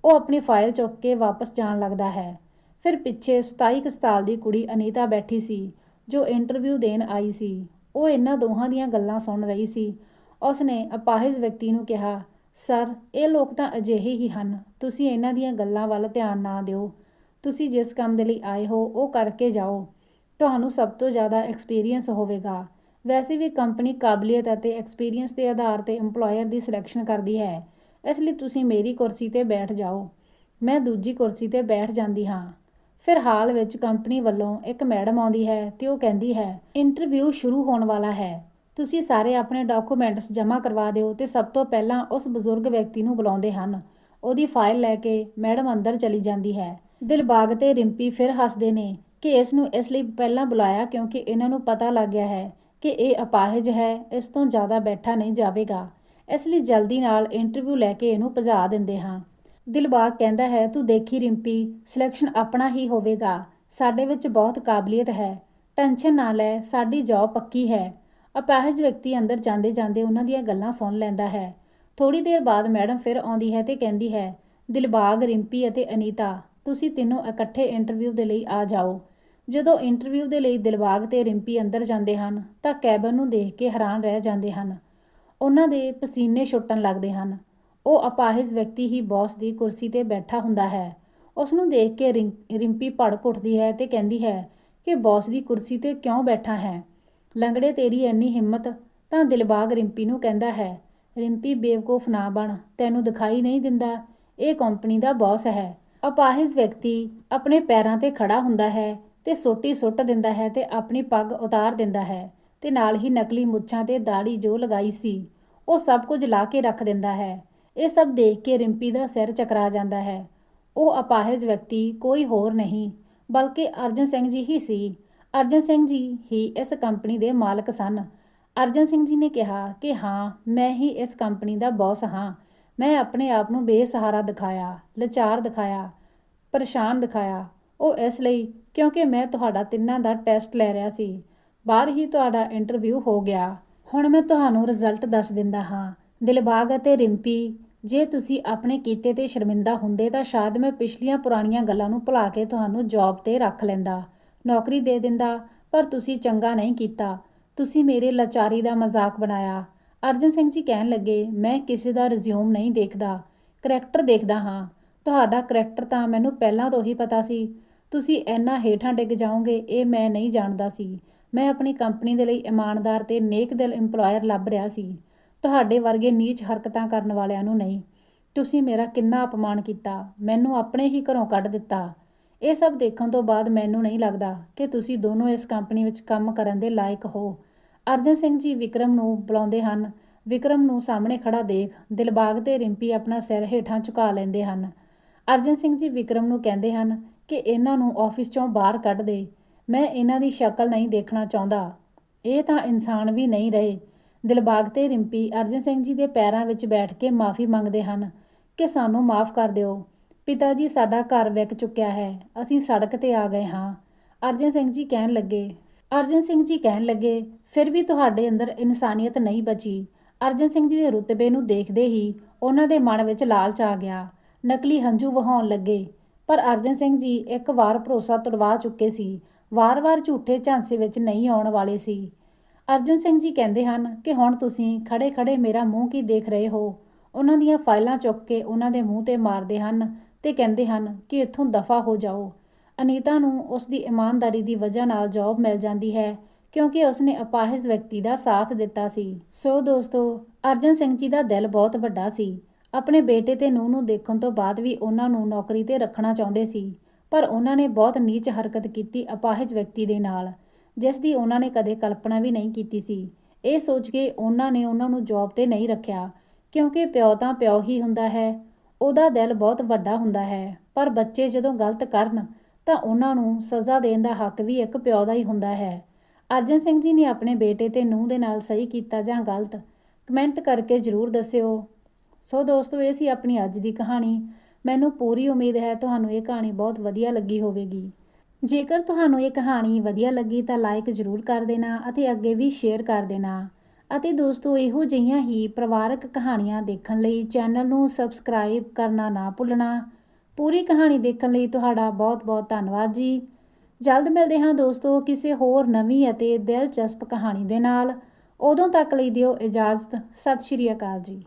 ਉਹ ਆਪਣੀ ਫਾਈਲ ਚੁੱਕ ਕੇ ਵਾਪਸ ਜਾਣ ਲੱਗਦਾ ਹੈ। ਫਿਰ ਪਿੱਛੇ 27 ਕੁ ਸਾਲ ਦੀ ਕੁੜੀ ਅਨੀਤਾ ਬੈਠੀ ਸੀ, ਜੋ ਇੰਟਰਵਿਊ ਦੇਣ ਆਈ ਸੀ। ਉਹ ਇਹਨਾਂ ਦੋਹਾਂ ਦੀਆਂ ਗੱਲਾਂ ਸੁਣ ਰਹੀ ਸੀ। ਉਸ ਨੇ ਅਪਾਹਿਜ ਵਿਅਕਤੀ ਨੂੰ ਕਿਹਾ, ਸਰ, ਇਹ ਲੋਕ ਤਾਂ ਅਜਿਹੇ ਹੀ ਹਨ। ਤੁਸੀਂ ਇਹਨਾਂ ਦੀਆਂ ਗੱਲਾਂ ਵੱਲ ਧਿਆਨ ਨਾ ਦਿਓ। ਤੁਸੀਂ ਜਿਸ ਕੰਮ ਦੇ ਲਈ ਆਏ ਹੋ, ਉਹ ਕਰਕੇ ਜਾਓ। ਤੁਹਾਨੂੰ ਸਭ ਤੋਂ ਜ਼ਿਆਦਾ ਐਕਸਪੀਰੀਅੰਸ ਹੋਵੇਗਾ। ਵੈਸੇ ਵੀ ਕੰਪਨੀ ਕਾਬਲੀਅਤ ਅਤੇ ਐਕਸਪੀਰੀਅੰਸ ਦੇ ਆਧਾਰ ਤੇ EMPLOYER ਦੀ ਸਿਲੈਕਸ਼ਨ ਕਰਦੀ ਹੈ। ਇਸ ਲਈ ਤੁਸੀਂ ਮੇਰੀ ਕੁਰਸੀ ਤੇ ਬੈਠ ਜਾਓ। ਮੈਂ ਦੂਜੀ ਕੁਰਸੀ ਤੇ ਬੈਠ ਜਾਂਦੀ ਹਾਂ। ਫਿਰ ਹਾਲ ਵਿੱਚ ਕੰਪਨੀ ਵੱਲੋਂ ਇੱਕ ਮੈਡਮ ਆਉਂਦੀ ਹੈ ਤੇ ਉਹ ਕਹਿੰਦੀ ਹੈ ਇੰਟਰਵਿਊ ਸ਼ੁਰੂ ਹੋਣ ਵਾਲਾ ਹੈ। ਤੁਸੀਂ ਸਾਰੇ ਆਪਣੇ ਡਾਕੂਮੈਂਟਸ ਜਮ੍ਹਾਂ ਕਰਵਾ ਦਿਓ ਤੇ ਸਭ ਤੋਂ ਪਹਿਲਾਂ ਉਸ ਬਜ਼ੁਰਗ ਵਿਅਕਤੀ ਨੂੰ ਬੁਲਾਉਂਦੇ ਹਨ। ਉਹਦੀ ਫਾਈਲ ਲੈ ਕੇ ਮੈਡਮ ਅੰਦਰ ਚਲੀ ਜਾਂਦੀ ਹੈ। ਦਿਲਬਾਗ ਤੇ ਰਿੰਪੀ ਫਿਰ ਹੱਸਦੇ ਨੇ ਕਿ ਇਸ ਨੂੰ ਇਸ ਲਈ ਪਹਿਲਾਂ ਬੁਲਾਇਆ ਕਿਉਂਕਿ ਇਹਨਾਂ ਨੂੰ ਪਤਾ ਲੱਗ ਗਿਆ ਹੈ ਕਿ ਇਹ ਅਪਾਹਿਜ ਹੈ, ਇਸ ਤੋਂ ਜ਼ਿਆਦਾ ਬੈਠਾ ਨਹੀਂ ਜਾਵੇਗਾ। ਇਸ ਲਈ ਜਲਦੀ ਨਾਲ ਇੰਟਰਵਿਊ ਲੈ ਕੇ ਇਹਨੂੰ ਭਜਾ ਦਿੰਦੇ ਹਾਂ। ਦਿਲਬਾਗ ਕਹਿੰਦਾ ਹੈ, ਤੂੰ ਦੇਖੀ ਰਿੰਪੀ ਸਿਲੈਕਸ਼ਨ ਆਪਣਾ ਹੀ ਹੋਵੇਗਾ। ਸਾਡੇ ਵਿੱਚ ਬਹੁਤ ਕਾਬਲੀਅਤ ਹੈ। ਟੈਨਸ਼ਨ ਨਾ ਲੈ, ਸਾਡੀ ਜੌਬ ਪੱਕੀ ਹੈ। ਅਪਾਹਿਜ ਵਿਅਕਤੀ ਅੰਦਰ ਜਾਂਦੇ ਜਾਂਦੇ ਉਹਨਾਂ ਦੀਆਂ ਗੱਲਾਂ ਸੁਣ ਲੈਂਦਾ ਹੈ। ਥੋੜੀ ਦੇਰ ਬਾਅਦ ਮੈਡਮ ਫਿਰ ਆਉਂਦੀ ਹੈ ਤੇ ਕਹਿੰਦੀ ਹੈ, ਦਿਲਬਾਗ, ਰਿੰਪੀ ਅਤੇ ਅਨੀਤਾ, ਤੁਸੀਂ ਤਿੰਨੋਂ ਇਕੱਠੇ ਇੰਟਰਵਿਊ ਦੇ ਲਈ ਆ ਜਾਓ। ਜਦੋਂ ਇੰਟਰਵਿਊ ਦੇ ਲਈ ਦਿਲਬਾਗ ਤੇ ਰਿੰਪੀ ਅੰਦਰ ਜਾਂਦੇ ਹਨ, ਤਾਂ ਕੈਬਨ ਨੂੰ ਦੇਖ ਕੇ ਹੈਰਾਨ ਰਹਿ ਜਾਂਦੇ ਹਨ। ਉਹਨਾਂ ਦੇ ਪਸੀਨੇ ਛੁੱਟਣ ਲੱਗਦੇ ਹਨ। ਉਹ ਅਪਾਹਿਜ ਵਿਅਕਤੀ ਹੀ ਬੌਸ ਦੀ ਕੁਰਸੀ ਤੇ ਬੈਠਾ ਹੁੰਦਾ ਹੈ। ਉਸ ਨੂੰ ਦੇਖ ਕੇ ਰਿੰ- ਰਿੰਪੀ ਭੜਕ ਉੱਠਦੀ ਹੈ ਤੇ ਕਹਿੰਦੀ ਹੈ ਕਿ ਬੌਸ ਦੀ ਕੁਰਸੀ ਤੇ ਕਿਉਂ ਬੈਠਾ ਹੈ? ਲੰਗੜੇ ਤੇਰੀ ਇੰਨੀ ਹਿੰਮਤ? ਤਾਂ ਦਿਲਬਾਗ ਰਿੰਪੀ ਨੂੰ ਕਹਿੰਦਾ ਹੈ, ਰਿੰਪੀ, ਬੇਵਕੂਫ ਨਾ ਬਣ। ਤੈਨੂੰ ਦਿਖਾਈ ਨਹੀਂ ਦਿੰਦਾ। ਇਹ ਕੰਪਨੀ ਦਾ ਬੌਸ ਹੈ। ਅਪਾਹਿਜ ਵਿਅਕਤੀ ਆਪਣੇ ਪੈਰਾਂ ਤੇ ਖੜਾ ਹੁੰਦਾ ਹੈ। ਤੇ ਸੋਟੀ ਸੁੱਟ ਦਿੰਦਾ ਹੈ ਤੇ ਆਪਣੀ ਪੱਗ ਉਤਾਰ ਦਿੰਦਾ ਹੈ ਤੇ ਨਾਲ ਹੀ ਨਕਲੀ ਮੁੱਛਾਂ ਤੇ ਦਾੜੀ ਜੋ ਲਗਾਈ ਸੀ, ਉਹ ਸਭ ਕੁਝ ਲਾ ਕੇ ਰੱਖ ਦਿੰਦਾ ਹੈ। ਇਹ ਸਭ ਦੇਖ ਕੇ ਰਿੰਪੀ ਦਾ ਸਿਰ ਚਕਰਾ ਜਾਂਦਾ ਹੈ। ਉਹ ਅਪਾਹਜ ਵਿਅਕਤੀ ਕੋਈ ਹੋਰ ਨਹੀਂ, ਬਲਕਿ ਅਰਜਨ ਸਿੰਘ ਜੀ ਹੀ ਸੀ। ਅਰਜਨ ਸਿੰਘ ਜੀ ਹੀ ਇਸ ਕੰਪਨੀ ਦੇ ਮਾਲਕ ਸਨ। ਅਰਜਨ ਸਿੰਘ ਜੀ ਨੇ ਕਿਹਾ ਕਿ ਹਾਂ, ਮੈਂ ਹੀ ਇਸ ਕੰਪਨੀ ਦਾ ਬੌਸ ਹਾਂ। ਮੈਂ ਆਪਣੇ ਆਪ ਨੂੰ ਬੇਸਹਾਰਾ ਦਿਖਾਇਆ, ਲਾਚਾਰ ਦਿਖਾਇਆ, ਪਰੇਸ਼ਾਨ ਦਿਖਾਇਆ। ਉਹ ਇਸ ਲਈ ਕਿਉਂਕਿ ਮੈਂ ਤੁਹਾਡਾ ਤਿੰਨਾਂ ਦਾ ਟੈਸਟ ਲੈ ਰਿਹਾ ਸੀ। ਬਾਹਰ ਹੀ ਤੁਹਾਡਾ ਇੰਟਰਵਿਊ ਹੋ ਗਿਆ। ਹੁਣ ਮੈਂ ਤੁਹਾਨੂੰ ਰਿਜ਼ਲਟ ਦੱਸ ਦਿੰਦਾ ਹਾਂ। ਦਿਲਬਾਗ ਅਤੇ ਰਿੰਪੀ, ਜੇ ਤੁਸੀਂ ਆਪਣੇ ਕੀਤੇ ਤੇ ਸ਼ਰਮਿੰਦਾ ਹੁੰਦੇ ਤਾਂ ਸ਼ਾਇਦ ਮੈਂ ਪਿਛਲੀਆਂ ਪੁਰਾਣੀਆਂ ਗੱਲਾਂ ਨੂੰ ਭੁਲਾ ਕੇ ਤੁਹਾਨੂੰ ਜੌਬ ਤੇ ਰੱਖ ਲੈਂਦਾ। ਨੌਕਰੀ ਦੇ ਦਿੰਦਾ, ਪਰ ਤੁਸੀਂ ਚੰਗਾ ਨਹੀਂ ਕੀਤਾ। ਤੁਸੀਂ ਮੇਰੇ ਲਾਚਾਰੀ ਦਾ ਮਜ਼ਾਕ ਬਣਾਇਆ। ਅਰਜਨ ਸਿੰਘ ਜੀ ਕਹਿਣ ਲੱਗੇ, ਮੈਂ ਕਿਸੇ ਦਾ ਰਿਜ਼ਿਊਮ ਨਹੀਂ ਦੇਖਦਾ। ਕਰੈਕਟਰ ਦੇਖਦਾ ਹਾਂ। ਤੁਹਾਡਾ ਕਰੈਕਟਰ ਤਾਂ ਮੈਨੂੰ ਪਹਿਲਾਂ ਤੋਂ ਹੀ ਪਤਾ ਸੀ। ਤੁਸੀਂ ਇੰਨਾ ਹੇਠਾਂ ਡਿੱਗ ਜਾਓਗੇ, ਇਹ ਮੈਂ ਨਹੀਂ ਜਾਣਦਾ ਸੀ। ਮੈਂ ਆਪਣੀ ਕੰਪਨੀ ਦੇ ਲਈ ਇਮਾਨਦਾਰ ਤੇ ਨੇਕ ਦਿਲ EMPLOYER ਲੱਭ ਰਿਹਾ ਸੀ। ਤੁਹਾਡੇ ਵਰਗੇ ਨੀਚ ਹਰਕਤਾਂ ਕਰਨ ਵਾਲਿਆਂ ਨੂੰ ਨਹੀਂ। ਤੁਸੀਂ ਮੇਰਾ ਕਿੰਨਾ ਅਪਮਾਨ ਕੀਤਾ, ਮੈਨੂੰ ਆਪਣੇ ਹੀ ਘਰੋਂ ਕੱਢ ਦਿੱਤਾ। ਇਹ ਸਭ ਦੇਖਣ ਤੋਂ ਬਾਅਦ ਮੈਨੂੰ ਨਹੀਂ ਲੱਗਦਾ ਕਿ ਤੁਸੀਂ ਦੋਨੋਂ ਇਸ ਕੰਪਨੀ ਵਿੱਚ ਕੰਮ ਕਰਨ ਦੇ ਲਾਇਕ ਹੋ। ਅਰਜਨ ਸਿੰਘ ਜੀ ਵਿਕਰਮ ਨੂੰ ਬੁਲਾਉਂਦੇ ਹਨ। ਵਿਕਰਮ ਨੂੰ ਸਾਹਮਣੇ ਖੜਾ ਦੇਖ ਦਿਲਬਾਗ ਤੇ ਰਿੰਪੀ ਆਪਣਾ ਸਿਰ ਹੇਠਾਂ ਝੁਕਾ ਲੈਂਦੇ ਹਨ। ਅਰਜਨ ਸਿੰਘ ਜੀ ਵਿਕਰਮ ਨੂੰ ਕਹਿੰਦੇ ਹਨ ਕਿ ਇਹਨਾਂ ਨੂੰ ਆਫਿਸ ਚੋਂ ਬਾਹਰ ਕੱਢ ਦੇ। ਮੈਂ ਇਹਨਾਂ ਦੀ ਸ਼ਕਲ ਨਹੀਂ ਦੇਖਣਾ ਚਾਹੁੰਦਾ। ਇਹ ਤਾਂ ਇਨਸਾਨ ਵੀ ਨਹੀਂ ਰਹੇ। ਦਿਲਬਾਗ ਤੇ ਰਿੰਪੀ ਅਰਜਨ ਸਿੰਘ ਜੀ ਦੇ ਪੈਰਾਂ ਵਿੱਚ ਬੈਠ ਕੇ ਮਾਫੀ ਮੰਗਦੇ ਹਨ ਕਿ ਸਾਨੂੰ ਮਾਫ ਕਰ ਦਿਓ। ਪਿਤਾ ਜੀ, ਸਾਡਾ ਘਰ ਵਿਕ ਚੁੱਕਿਆ ਹੈ। ਅਸੀਂ ਸੜਕ ਤੇ ਆ ਗਏ ਹਾਂ। ਅਰਜਨ ਸਿੰਘ ਜੀ ਕਹਿਣ ਲੱਗੇ। ਅਰਜਨ ਸਿੰਘ ਜੀ ਕਹਿਣ ਲੱਗੇ, ਫਿਰ ਵੀ ਤੁਹਾਡੇ ਅੰਦਰ ਇਨਸਾਨੀਅਤ ਨਹੀਂ ਬਚੀ। ਅਰਜਨ ਸਿੰਘ ਜੀ ਦੇ ਰੁਤਬੇ ਨੂੰ ਦੇਖਦੇ ਹੀ ਉਹਨਾਂ ਦੇ ਮਨ ਵਿੱਚ ਲਾਲਚ ਆ ਗਿਆ। ਨਕਲੀ ਹੰਝੂ ਵਹਾਉਣ ਲੱਗੇ। ਪਰ ਅਰਜਨ ਸਿੰਘ ਜੀ ਇੱਕ ਵਾਰ ਭਰੋਸਾ ਤੁੜਵਾ ਚੁੱਕੇ ਸੀ। ਵਾਰ-ਵਾਰ ਝੂਠੇ ਝਾਂਸੇ ਵਿੱਚ ਨਹੀਂ ਆਉਣ ਵਾਲੇ ਸੀ। ਅਰਜਨ ਸਿੰਘ ਜੀ ਕਹਿੰਦੇ ਹਨ ਕਿ ਹੁਣ ਤੁਸੀਂ ਖੜੇ-ਖੜੇ ਮੇਰਾ ਮੂੰਹ ਕੀ ਦੇਖ ਰਹੇ ਹੋ? ਉਹਨਾਂ ਦੀਆਂ ਫਾਈਲਾਂ ਚੁੱਕ ਕੇ ਉਹਨਾਂ ਦੇ ਮੂੰਹ ਤੇ ਮਾਰਦੇ ਹਨ ਤੇ ਕਹਿੰਦੇ ਹਨ ਕਿ ਇੱਥੋਂ ਦਫਾ ਹੋ ਜਾਓ। ਅਨੀਤਾ ਨੂੰ ਉਸ ਦੀ ਇਮਾਨਦਾਰੀ ਦੀ ਵਜ੍ਹਾ ਨਾਲ ਜੌਬ ਮਿਲ ਜਾਂਦੀ ਹੈ ਕਿਉਂਕਿ ਉਸਨੇ ਅਪਾਹਜ ਵਿਅਕਤੀ ਦਾ ਸਾਥ ਦਿੱਤਾ ਸੀ। ਸੋ ਦੋਸਤੋ, ਅਰਜਨ ਸਿੰਘ ਜੀ ਦਾ ਦਿਲ ਬਹੁਤ ਵੱਡਾ ਸੀ। ਆਪਣੇ ਬੇਟੇ ਤੇ ਨੂੰਹ ਨੂੰ ਦੇਖਣ ਤੋਂ ਬਾਅਦ ਵੀ ਉਹਨਾਂ ਨੂੰ ਨੌਕਰੀ ਤੇ ਰੱਖਣਾ ਚਾਹੁੰਦੇ ਸੀ, ਪਰ ਉਹਨਾਂ ਨੇ ਬਹੁਤ ਨੀਚ ਹਰਕਤ ਕੀਤੀ ਅਪਾਹਿਜ ਵਿਅਕਤੀ ਦੇ ਨਾਲ, ਜਿਸ ਦੀ ਉਹਨਾਂ ਨੇ ਕਦੇ ਕਲਪਨਾ ਵੀ ਨਹੀਂ ਕੀਤੀ ਸੀ। ਇਹ ਸੋਚ ਕੇ ਉਹਨਾਂ ਨੇ ਉਹਨਾਂ ਨੂੰ ਜੌਬ ਤੇ ਨਹੀਂ ਰੱਖਿਆ, ਕਿਉਂਕਿ ਪਿਓ ਤਾਂ ਪਿਓ ਹੀ ਹੁੰਦਾ ਹੈ, ਉਹਦਾ ਦਿਲ ਬਹੁਤ ਵੱਡਾ ਹੁੰਦਾ ਹੈ, ਪਰ ਬੱਚੇ ਜਦੋਂ ਗਲਤ ਕਰਨ ਤਾਂ ਉਹਨਾਂ ਨੂੰ ਸਜ਼ਾ ਦੇਣ ਦਾ ਹੱਕ ਵੀ ਇੱਕ ਪਿਓ ਦਾ ਹੀ ਹੁੰਦਾ ਹੈ। ਅਰਜਨ ਸਿੰਘ ਜੀ ਨੇ ਆਪਣੇ ਬੇਟੇ ਤੇ ਨੂੰਹ ਦੇ ਨਾਲ ਸਹੀ ਕੀਤਾ ਜਾਂ ਗਲਤ, ਕਮੈਂਟ ਕਰਕੇ ਜ਼ਰੂਰ ਦੱਸਿਓ। ਸੋ ਦੋਸਤੋ, ਇਹ ਸੀ ਆਪਣੀ ਅੱਜ ਦੀ ਕਹਾਣੀ। ਮੈਨੂੰ ਪੂਰੀ ਉਮੀਦ ਹੈ ਤੁਹਾਨੂੰ ਇਹ ਕਹਾਣੀ ਬਹੁਤ ਵਧੀਆ ਲੱਗੀ ਹੋਵੇਗੀ। ਜੇਕਰ ਤੁਹਾਨੂੰ ਇਹ ਕਹਾਣੀ ਵਧੀਆ ਲੱਗੀ ਤਾਂ ਲਾਈਕ ਜ਼ਰੂਰ ਕਰ ਦੇਣਾ ਅਤੇ ਅੱਗੇ ਵੀ ਸ਼ੇਅਰ ਕਰ ਦੇਣਾ। ਅਤੇ ਦੋਸਤੋ, ਇਹੋ ਜਿਹੀਆਂ ਹੀ ਪਰਿਵਾਰਕ ਕਹਾਣੀਆਂ ਦੇਖਣ ਲਈ ਚੈਨਲ ਨੂੰ ਸਬਸਕ੍ਰਾਈਬ ਕਰਨਾ ਨਾ ਭੁੱਲਣਾ। ਪੂਰੀ ਕਹਾਣੀ ਦੇਖਣ ਲਈ ਤੁਹਾਡਾ ਬਹੁਤ-ਬਹੁਤ ਧੰਨਵਾਦ ਜੀ। ਜਲਦ ਮਿਲਦੇ ਹਾਂ ਦੋਸਤੋ ਕਿਸੇ ਹੋਰ ਨਵੀਂ ਅਤੇ ਦਿਲਚਸਪ ਕਹਾਣੀ ਦੇ ਨਾਲ। ਉਦੋਂ ਤੱਕ ਲਈ ਦਿਓ ਇਜਾਜ਼ਤ। ਸਤਿ ਸ਼੍ਰੀ ਅਕਾਲ ਜੀ।